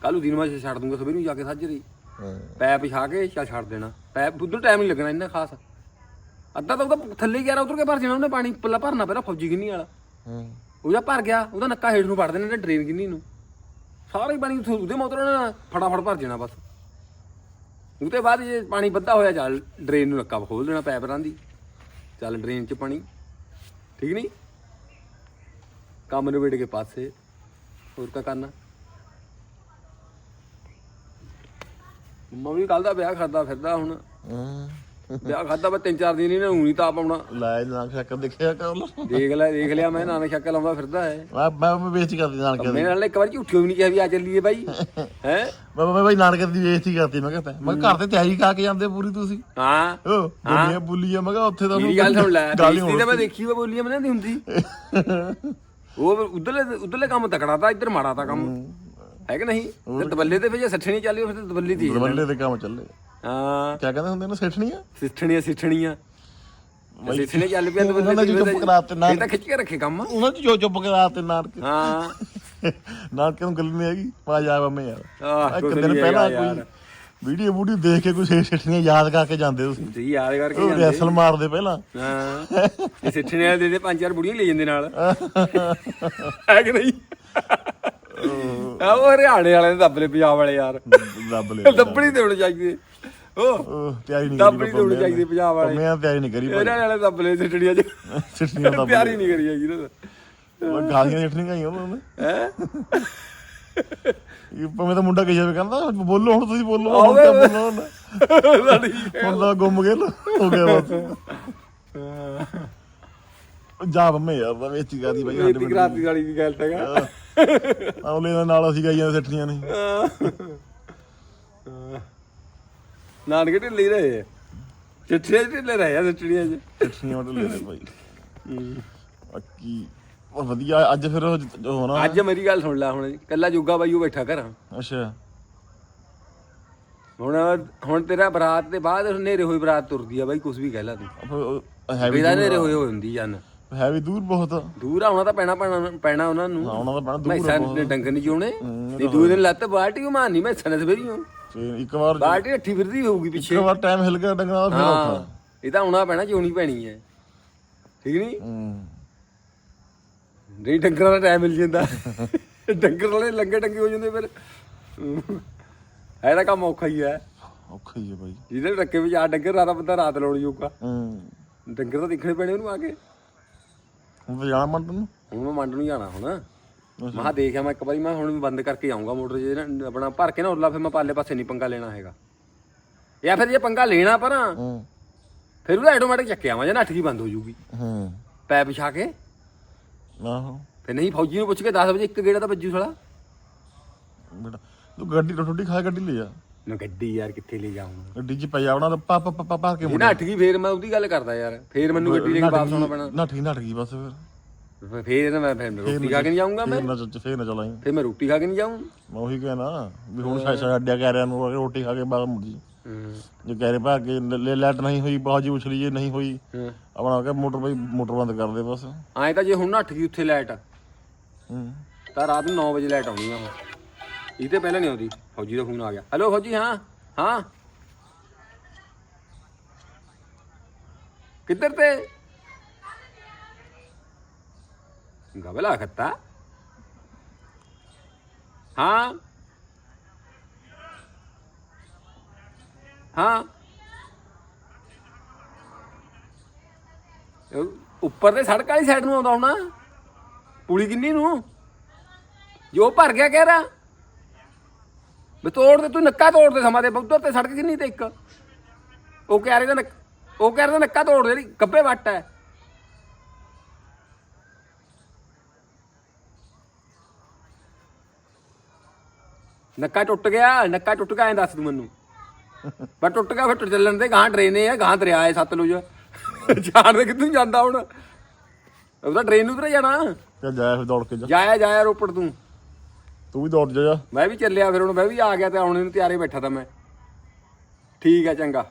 ਕੱਲ ਨੂੰ ਦਿਨ ਮੈਂ ਛੱਡ ਦੂੰਗਾ ਸਵੇਰ ਨੂੰ ਜਾ ਕੇ ਸਾਜਰੀ ਹੂੰ। ਪੈਪ ਵਿਛਾ ਕੇ ਚੱਲ ਛੱਡ ਦੇਣਾ। ਪੈਪ ਉਧਰ ਟਾਈਮ ਨਹੀਂ ਲੱਗਣਾ ਇੰਨਾ ਖਾਸ। ਅੱਧਾ ਤਾਂ ਉਹਦਾ ਥੱਲੇ ਹੀ ਗਿਆ ਉਧਰ ਕੇ ਭਰ ਜਾਣਾ ਉਹਨੇ ਪਾਣੀ? ਪੱਲਾ ਭਰਨਾ ਪਹਿਲਾਂ ਫੌਜੀ ਕਿੰਨੀ ਵਾਲਾ। ਹੂੰ। ਉਹ ਜਾਂ ਭਰ ਗਿਆ ਉਹਦਾ ਨੱਕਾ ਹੇਠ ਨੂੰ ਵੜ ਦੇਣਾ ਤੇ ਡਰੇਨ ਕਿੰਨੀ ਨੂੰ। ਸਾਰਾ ਹੀ ਪਾਣੀ ਉਹਦੇ ਮੋਤਰ ਨਾਲ ਫਟਾਫਟ ਭਰ ਜਾਣਾ ਬਸ। ਉਹਦੇ ਬਾਅਦ ਜੇ ਪਾਣੀ ਵੱਧਾ ਹੋਇਆ, ਚੱਲ ਡਰੇਨ ਨੂੰ ਨੱਕਾ ਖੋਲ ਦੇਣਾ ਪੈਪ ਰਾਂ ਦੀ। ਚੱਲ ਡਰੇਨ 'ਚ ਪਾਣੀ। ਠੀਕ ਨਹੀਂ ਕੰਮ ਨਿਬੇੜ ਕੇ ਪਾਸੇ। ਹੋਰ ਤਾਂ ਕਰਨਾ। ਮੰਮੀ ਕੱਲ ਦਾ ਵਿਆਹ ਕਰਦਾ ਫਿਰਦਾ ਹੁਣ। ਹੂੰ। ਵਿਆਹ ਖਾਦਾ ਵਾ ਤਿੰਨ ਚਾਰ ਦਿਨ ਇਹਨੇ ਹੁਣੀ ਤਾਪ ਆਉਣਾ। ਲਾਇ ਨਾ ਸ਼ੱਕ ਦੇਖਿਆ ਕਰ ਲੋ ਦੇਖ ਲੈ ਦੇਖ ਲਿਆ ਮੈਂ ਨਾਨਕ ਸ਼ੱਕ ਲਾਉਂਦਾ ਫਿਰਦਾ ਹੈ। ਮੈਂ ਮੈਂ ਬੇਇੱਜ਼ਤੀ ਕਰਦੀ ਨਾਨਕੇ ਦੀ। ਮੇਰੇ ਨਾਲ ਇੱਕ ਵਾਰ ਝੂਠੀ ਵੀ ਨਹੀਂ ਕਿਹਾ ਵੀ ਆ ਚੱਲੀਏ ਬਾਈ। ਹੈ? ਮੈਂ ਮੈਂ ਬਾਈ ਨਾਨਕੇ ਦੀ ਬੇਇੱਜ਼ਤੀ ਕਰਤੀ ਮੈਂ ਕਹਿੰਦਾ ਮੈਂ ਘਰ ਤੇ ਤਿਆਰੀ ਕਾ ਕੇ ਜਾਂਦੇ ਪੂਰੀ ਤੁਸੀਂ। ਹਾਂ। ਓ ਬੋਲੀਆਂ ਬੁੱਲੀਆਂ ਮੈਂ ਕਿਹਾ ਉੱਥੇ ਤਾਂ ਮੇਰੀ ਗੱਲ ਸੁਣ ਲੈ ਬੇਇੱਜ਼ਤੀ ਤਾਂ ਮੈਂ ਦੇਖੀ ਵਾ ਬੋਲੀਆਂ ਮੈਂ ਨਹੀਂ ਹੁੰਦੀ। ਉਹ ਉਧਰਲੇ ਉਧਰਲੇ ਕੰਮ ਤਕੜਾ ਤਾਂ ਇੱਧਰ ਮਾੜਾ ਤਾਂ ਕੰਮ। ਹੈ। ਕਿ ਨਹੀਂ? ਤੇ ਦਬੱਲੇ ਤੇ ਫਿਰ ਜੇ ਸੱਠੇ ਨਹੀਂ ਚੱਲੀ ਫਿਰ ਤੇ ਦਬੱਲੀ ਦੀ। ਦਰਵੰਡੇ ਦੇ ਕੰਮ ਚੱਲੇ। ਹਾਂ। ਕਿਆ ਕਹਿੰਦੇ ਹੁੰਦੇ ਨੇ ਸੇਠਣੀਆਂ? ਸਿੱਠਣੀਆਂ ਸਿੱਠਣੀਆਂ। ਸਿੱਠਣੇ ਚੱਲ ਪਿਆ ਉਹਨਾਂ ਦਬੱਲੇ ਦੀ ਤੇ ਚੁੱਪ ਕਰਾਤੇ ਨਾ ਇਹ ਤਾਂ ਖਿੱਚ ਕੇ ਰੱਖੇ ਕੰਮ। ਉਹਨਾਂ ਚ ਜੋ ਚੁੱਪ ਕਰਾਤੇ ਨਾਨਕੇ। ਹਾਂ। ਨਾਨਕੇ ਨੂੰ ਗੱਲ ਨਹੀਂ ਹੈਗੀ ਪਾ ਜਾ ਬੰਮੇ ਯਾਰ। ਆਹ ਇੱਕ ਦਿਨ ਪਹਿਲਾਂ ਕੋਈ ਵੀਡੀਓ ਵੂਡੀਓ ਦੇਖ ਕੇ ਕੋਈ ਸੇਠਣੀਆਂ ਯਾਦ ਕਰਕੇ ਜਾਂਦੇ ਤੁਸੀਂ। ਜੀ ਯਾਦ ਕਰਕੇ ਉਹ ਜਾਂਦੇ। ਰੈਸਲ ਮਾਰਦੇ ਪਹਿਲਾਂ। ਹਾਂ। ਇਹ ਸਿੱਠਣੇ ਵਾਲੇ ਦੇ ਦੇ ਪੰਜ ਚਾਰ ਬੁੜੀਆਂ ਲੈ ਜਾਂਦੇ ਨਾਲ। ਹੈ ਕਿ ਨਹੀਂ? ਆ ਉਹ ਹਰਿਆਣੇ ਵਾਲੇ ਨੇ ਦੱਬਲੇ ਪੰਜਾਬ ਵਾਲੇ ਯਾਰ। ਦੱਬ ਲੈ ਦੱਬੜੀ ਤੇ ਹੋਣੇ ਚਾਹੀਦੇ ਉਹ ਤਿਆਰੀ ਨਹੀਂ ਦੱਬੜੀ ਤੇ ਹੋਣੇ ਚਾਹੀਦੇ ਪੰਜਾਬ ਵਾਲੇ। ਮੈਂ ਤਿਆਰੀ ਨਹੀਂ ਕਰੀ ਇਹਨਾਂ ਵਾਲੇ ਦੱਬਲੇ ਸਿੱਠੜੀਆਂ ਚ। ਸਿੱਠਣੀਆਂ ਦੱਬ ਪਿਆਰੀ ਨਹੀਂ ਕਰੀ ਹੈਗੀ ਨਾ। ਉਹ ਗਾਲੀਆਂ ਸੇਠਣੀਆਂ ਆਈਆਂ ਉਹਨਾਂ ਨੇ ਹੈ? ਇਹ ਭਾਵੇਂ ਤਾਂ ਮੁੰਡਾ ਕਹੀ ਜਾਵੇ ਕਹਿੰਦਾ ਬੋਲੋ ਹੁਣ ਤੁਸੀਂ ਬੋਲੋ ਹੁਣ ਤਾਂ ਬੋਲੋ ਹੁਣ। ਤਾਂ ਗੁੰਮ ਗਏ ਨਾ ਹੋ ਗਿਆ ਬਸ। ਜਾ ਬੰਮੇ ਯਾਰ ਤਾਂ ਵੇਚੀ ਕਰਦੀ ਬਾਈ ਸਾਡੇ ਬੇਟੀ ਕਰਾਤੀ ਵਾਲੀ ਦੀ ਗੱਲ ਹੈਗਾ। ਆਉਲੇ ਦੇ ਨਾਲ ਅਸੀਂ ਗਾਈਆਂ ਸੇਠਣੀਆਂ ਨੇ। ਨਾਨਕੇ ਢਿੱਲੇ ਹੀ ਰਹੇ ਚਿੱਠੀਆਂ ਢਿੱਲੇ ਰਹੇ ਆ ਸਿੱਠੜੀਆਂ 'ਚ। ਸੇਠਣੀਆਂ ਉਹ ਲੈ ਲੈ ਭਾਈ ਬਾਕੀ ਉਹ ਵਧੀਆ ਅੱਜ ਫਿਰ ਉਹ ਹੋਣਾ। ਅੱਜ ਮੇਰੀ ਗੱਲ ਸੁਣ ਲੈ ਹੁਣ ਕੱਲਾ ਜੋਗਾ ਬਾਈ ਉਹ ਬੈਠਾ ਘਰਾਂ। ਅੱਛਾ। ਹੁਣ ਹੁਣ ਤੇਰਾ ਬਰਾਤ ਦੇ ਬਾਅਦ ਹਨੇਰੇ ਹੋਈ ਬਰਾਤ ਤੁਰਦੀ ਆ ਬਾਈ ਕੁਝ ਵੀ ਕਹਿ ਲਾ ਤੂੰ। ਹੈਵੀ ਇਹਦਾ ਹਨੇਰੇ ਹੋਏ ਹੋਏ ਹੁੰਦੀ ਜਨ ਹੈਵੀ ਦੂਰ ਬਹੁਤ। ਦੂਰ ਆਉਣਾ ਤਾਂ ਪੈਣਾ ਪੈਣਾ ਪੈਣਾ ਉਹਨਾਂ ਨੂੰ। ਉਹਨਾਂ ਦਾ ਬਣਾ ਦੂਰ ਮੈਸਾਂ ਨੇ ਡੰਗਰ ਨਹੀਂ ਚੋਣੇ? ਨਹੀਂ ਦੂਰ ਦਿਨ ਲੱਤ ਬਾਲਟੀ ਉਹ ਮਾਰਨੀ ਮੈਂ ਸਨਸ ਫੇਰੀਓ ਤੇ ਇੱਕ ਵਾਰ ਬਾਲਟੀ ਅੱਠੀ ਫਿਰਦੀ ਹੋਊਗੀ ਪਿੱਛੇ। ਇੱਕ ਵਾਰ ਟਾਈਮ ਹਿਲ ਗਿਆ ਡੰਗਰਾਂ ਦਾ ਫਿਰ ਹਾਂ ਔਖਾ। ਇਹ ਤਾਂ ਆਉਣਾ ਪੈਣਾ ਚੋਣੀ ਪੈਣੀ ਹੈ। ਠੀਕ ਨਹੀਂ? ਹੂੰ। ਨਹੀਂ ਡੰਗਰਾਂ ਦਾ ਟਾਈਮ ਮਿਲ ਜਾਂਦਾ। ਡੰਗਰ ਵਾਲੇ ਲੰਗੇ ਡੰਗੇ ਹੋ ਜਾਂਦੇ ਫਿਰ। ਇਹਦਾ ਕੰਮ ਔਖਾ ਹੀ ਹੈ। ਔਖਾ ਹੀ ਹੈ ਬਾਈ। ਜਿਹਦੇ ਰੱਕੇ ਵਿੱਚ ਆ ਡੰਗਰ ਰਾਤਾ ਬੰਦਾ ਰਾਤ ਲਾਉਣੀ ਹੋਊਗਾ ਹੂੰ। ਡੰਗਰ ਤਾਂ ਦੇਖਣੇ ਪੈਣੇ ਉਹਨੂੰ ਆ ਕੇ। ਹੁਣ ਜਾਣਾ ਮੰਨ ਤੈਨੂੰ ਹੁਣ ਮੈਂ ਮੰਡ ਨੂੰ ਜਾਣਾ ਹੁਣ। ਮਹਾ ਦੇਖਿਆ ਮੈਂ ਇੱਕ ਵਾਰੀ ਮੈਂ ਹੁਣ ਬੰਦ ਕਰਕੇ ਆਉਂਗਾ ਮੋਟਰ ਜੇ ਨਾ ਆਪਣਾ ਭਰ ਕੇ ਨਾ ਉਰਲਾ ਫਿਰ ਮੈਂ ਪਾਲੇ ਪਾਸੇ ਨਹੀਂ ਪੰਗਾ ਲੈਣਾ ਹੈਗਾ। ਜਾਂ ਫਿਰ ਜੇ ਪੰਗਾ ਲੈਣਾ ਪਰ ਹੂੰ। ਫਿਰ ਉਹਦਾ ਆਟੋਮੈਟਿਕ ਚੱਕਿਆ ਆਵਾਂ ਜਾਂ ਨੱਠ ਕੀ ਬੰਦ ਹੋ ਜੂਗੀ। ਹੂੰ। ਪੈਪ ਵਿਛਾ ਕੇ। ਆਹੋ। ਫਿਰ ਨਹੀਂ ਫੌਜੀ ਨੂੰ ਪੁੱਛ ਕੇ 10 ਵਜੇ ਇੱਕ ਗੇੜਾ ਤਾਂ ਵੱਜੂ ਸਾਲਾ। ਬੇਟਾ ਤੂੰ ਗੱਡੀ ਰੋਟੀ ਖਾ ਗੱਡੀ ਲੈ ਜਾ ਮੈਂ ਗੱਡੀ ਯਾਰ ਕਿੱਥੇ ਲੈ ਜਾਊਂਗਾ? ਗੱਡੀ 'ਚ ਪਈ ਆਉਣਾ ਤਾਂ ਪਾ ਪਾ ਪਾ- ਪਾ ਪਾ ਕੇ ਇਹ ਨੱਠ ਗਈ ਫੇਰ ਮੈਂ ਉਹਦੀ ਗੱਲ ਕਰਦਾ ਯਾਰ। ਫੇਰ ਮੈਨੂੰ ਗੱਡੀ ਲੈ ਕੇ ਵਾਪਸ ਆਉਣਾ ਪੈਣਾ। ਨੱਠ ਗਈ ਨੱਠ ਗਈ ਬਸ ਫਿਰ। ਫੇਰ ਮੈਂ ਫਿਰ ਰੋਟੀ ਖਾ ਕੇ ਨਹੀਂ ਜਾਊਂਗਾ ਮੈਂ। ਫੇਰ ਨਾ ਚੱਲ ਫੇਰ ਨਾ ਚਲਾਈ ਫੇਰ ਮੈਂ ਰੋਟੀ ਖਾ ਕੇ ਨਹੀਂ ਜਾਊਂ। ਮੈਂ ਉਹੀ ਕਹਿਣਾ ਵੀ ਹੁਣ ਸਾਇ ਸਾਇ ਅੱਡਿਆ ਕਹਿ ਰਿਆ ਨੂੰ ਆ ਕੇ ਰੋਟੀ ਖਾ ਕੇ ਬਾਹਰ ਮੁੜ ਜੀ। ਜੇ ਕਹਿ ਰਹੇ ਭਾਗ ਕੇ ਲੈ ਲੈਟ ਨਹੀਂ ਹੋਈ ਬਾਜੀ ਉਛਲੀ ਜੇ ਨਹੀਂ ਹੋਈ ਆਪਣਾ ਕਿ ਮੋਟਰ ਬਈ ਮੋਟਰ ਬੰਦ ਕਰ ਦੇ ਬਸ। ਐਂ ਤਾਂ ਜੇ ਹੁਣ ਨੱਠ ਗਈ ਉੱਥੇ ਲਾਈਟ ਹੂੰ। ਤਾਂ ਰਾਤ ਨੂੰ 9 ਵਜੇ ਲਾਈਟ ਆਉਣੀ ਆ ਹੁਣ। ਇਹ ਤੇ ਪਹਿਲਾਂ ਨਹੀਂ ਆਉਂਦੀ। ਫੌਜੀ ਦਾ ਫੋਨ ਆ ਗਿਆ। ਹੈਲੋ ਫੌਜੀ, ਹਾਂ ਹਾਂ। ਕਿੱਧਰ ਤੇ? ਗਬਲਾ ਖੱਤਾ। ਹਾਂ। ਹਾਂ। ਉੱਪਰ ਤੇ ਸੜਕ ਵਾਲੀ ਸਾਈਡ ਨੂੰ ਆਉਂਦਾ ਹੋਣਾ। ਪੁਲੀ ਕਿੰਨੀ ਨੂੰ? ਜੋ ਭਰ ਗਿਆ ਕਹਿ ਰਾ ਵੀ ਤੋੜ ਦੇ ਤੂੰ ਨੱਕਾ ਤੋੜ ਦੇ ਸਮਾਂ ਦੇ ਉਧਰ ਤੇ ਸੜਕ ਕਿੰਨੀ ਤੇ ਇੱਕ? ਉਹ ਕਹਿ ਰਿਹਾ ਨੱਕ ਉਹ ਕਹਿ ਰਿਹਾ ਨੱਕਾ ਤੋੜ ਦੇ ਗੱਬੇ ਵੱਟ ਹੈ। ਨੱਕਾ ਟੁੱਟ ਗਿਆ ਨੱਕਾ ਟੁੱਟ ਗਿਆ ਐਂ ਦੱਸ ਤੂੰ ਮੈਨੂੰ। ਬਸ ਟੁੱਟ ਗਿਆ ਫਿਰ ਚੱਲਣ ਦੇ ਗਾਂ ਡਰੇਨੇ ਆ ਗਾਂ ਦਰਿਆ ਹੈ ਸਤਲੁਜ। ਜਾਣ ਦੇ ਕਿੱਥੋਂ ਜਾਂਦਾ ਹੁਣ? ਉਹਦਾ ਡਰੇਨ ਨੂੰ ਤੇ ਜਾਣਾ। ਤੇ ਜਾਇਆ ਫਿਰ ਦੌੜ ਕੇ ਜਾ। ਜਾਇਆ ਜਾਇਆ ਰੋਪੜ ਤੂੰ। ਤੂੰ ਵੀ ਦੌੜ ਜਾ ਜਾ। ਮੈਂ ਵੀ ਚੱਲਿਆ ਫਿਰ ਹੁਣ, ਮੈਂ ਵੀ ਆ ਗਿਆ ਤੇ ਆਉਣੇ ਨੂੰ ਤਿਆਰੇ ਬੈਠਾ ਤਾਂ ਮੈਂ। ਠੀਕ ਆ, ਚੰਗਾ।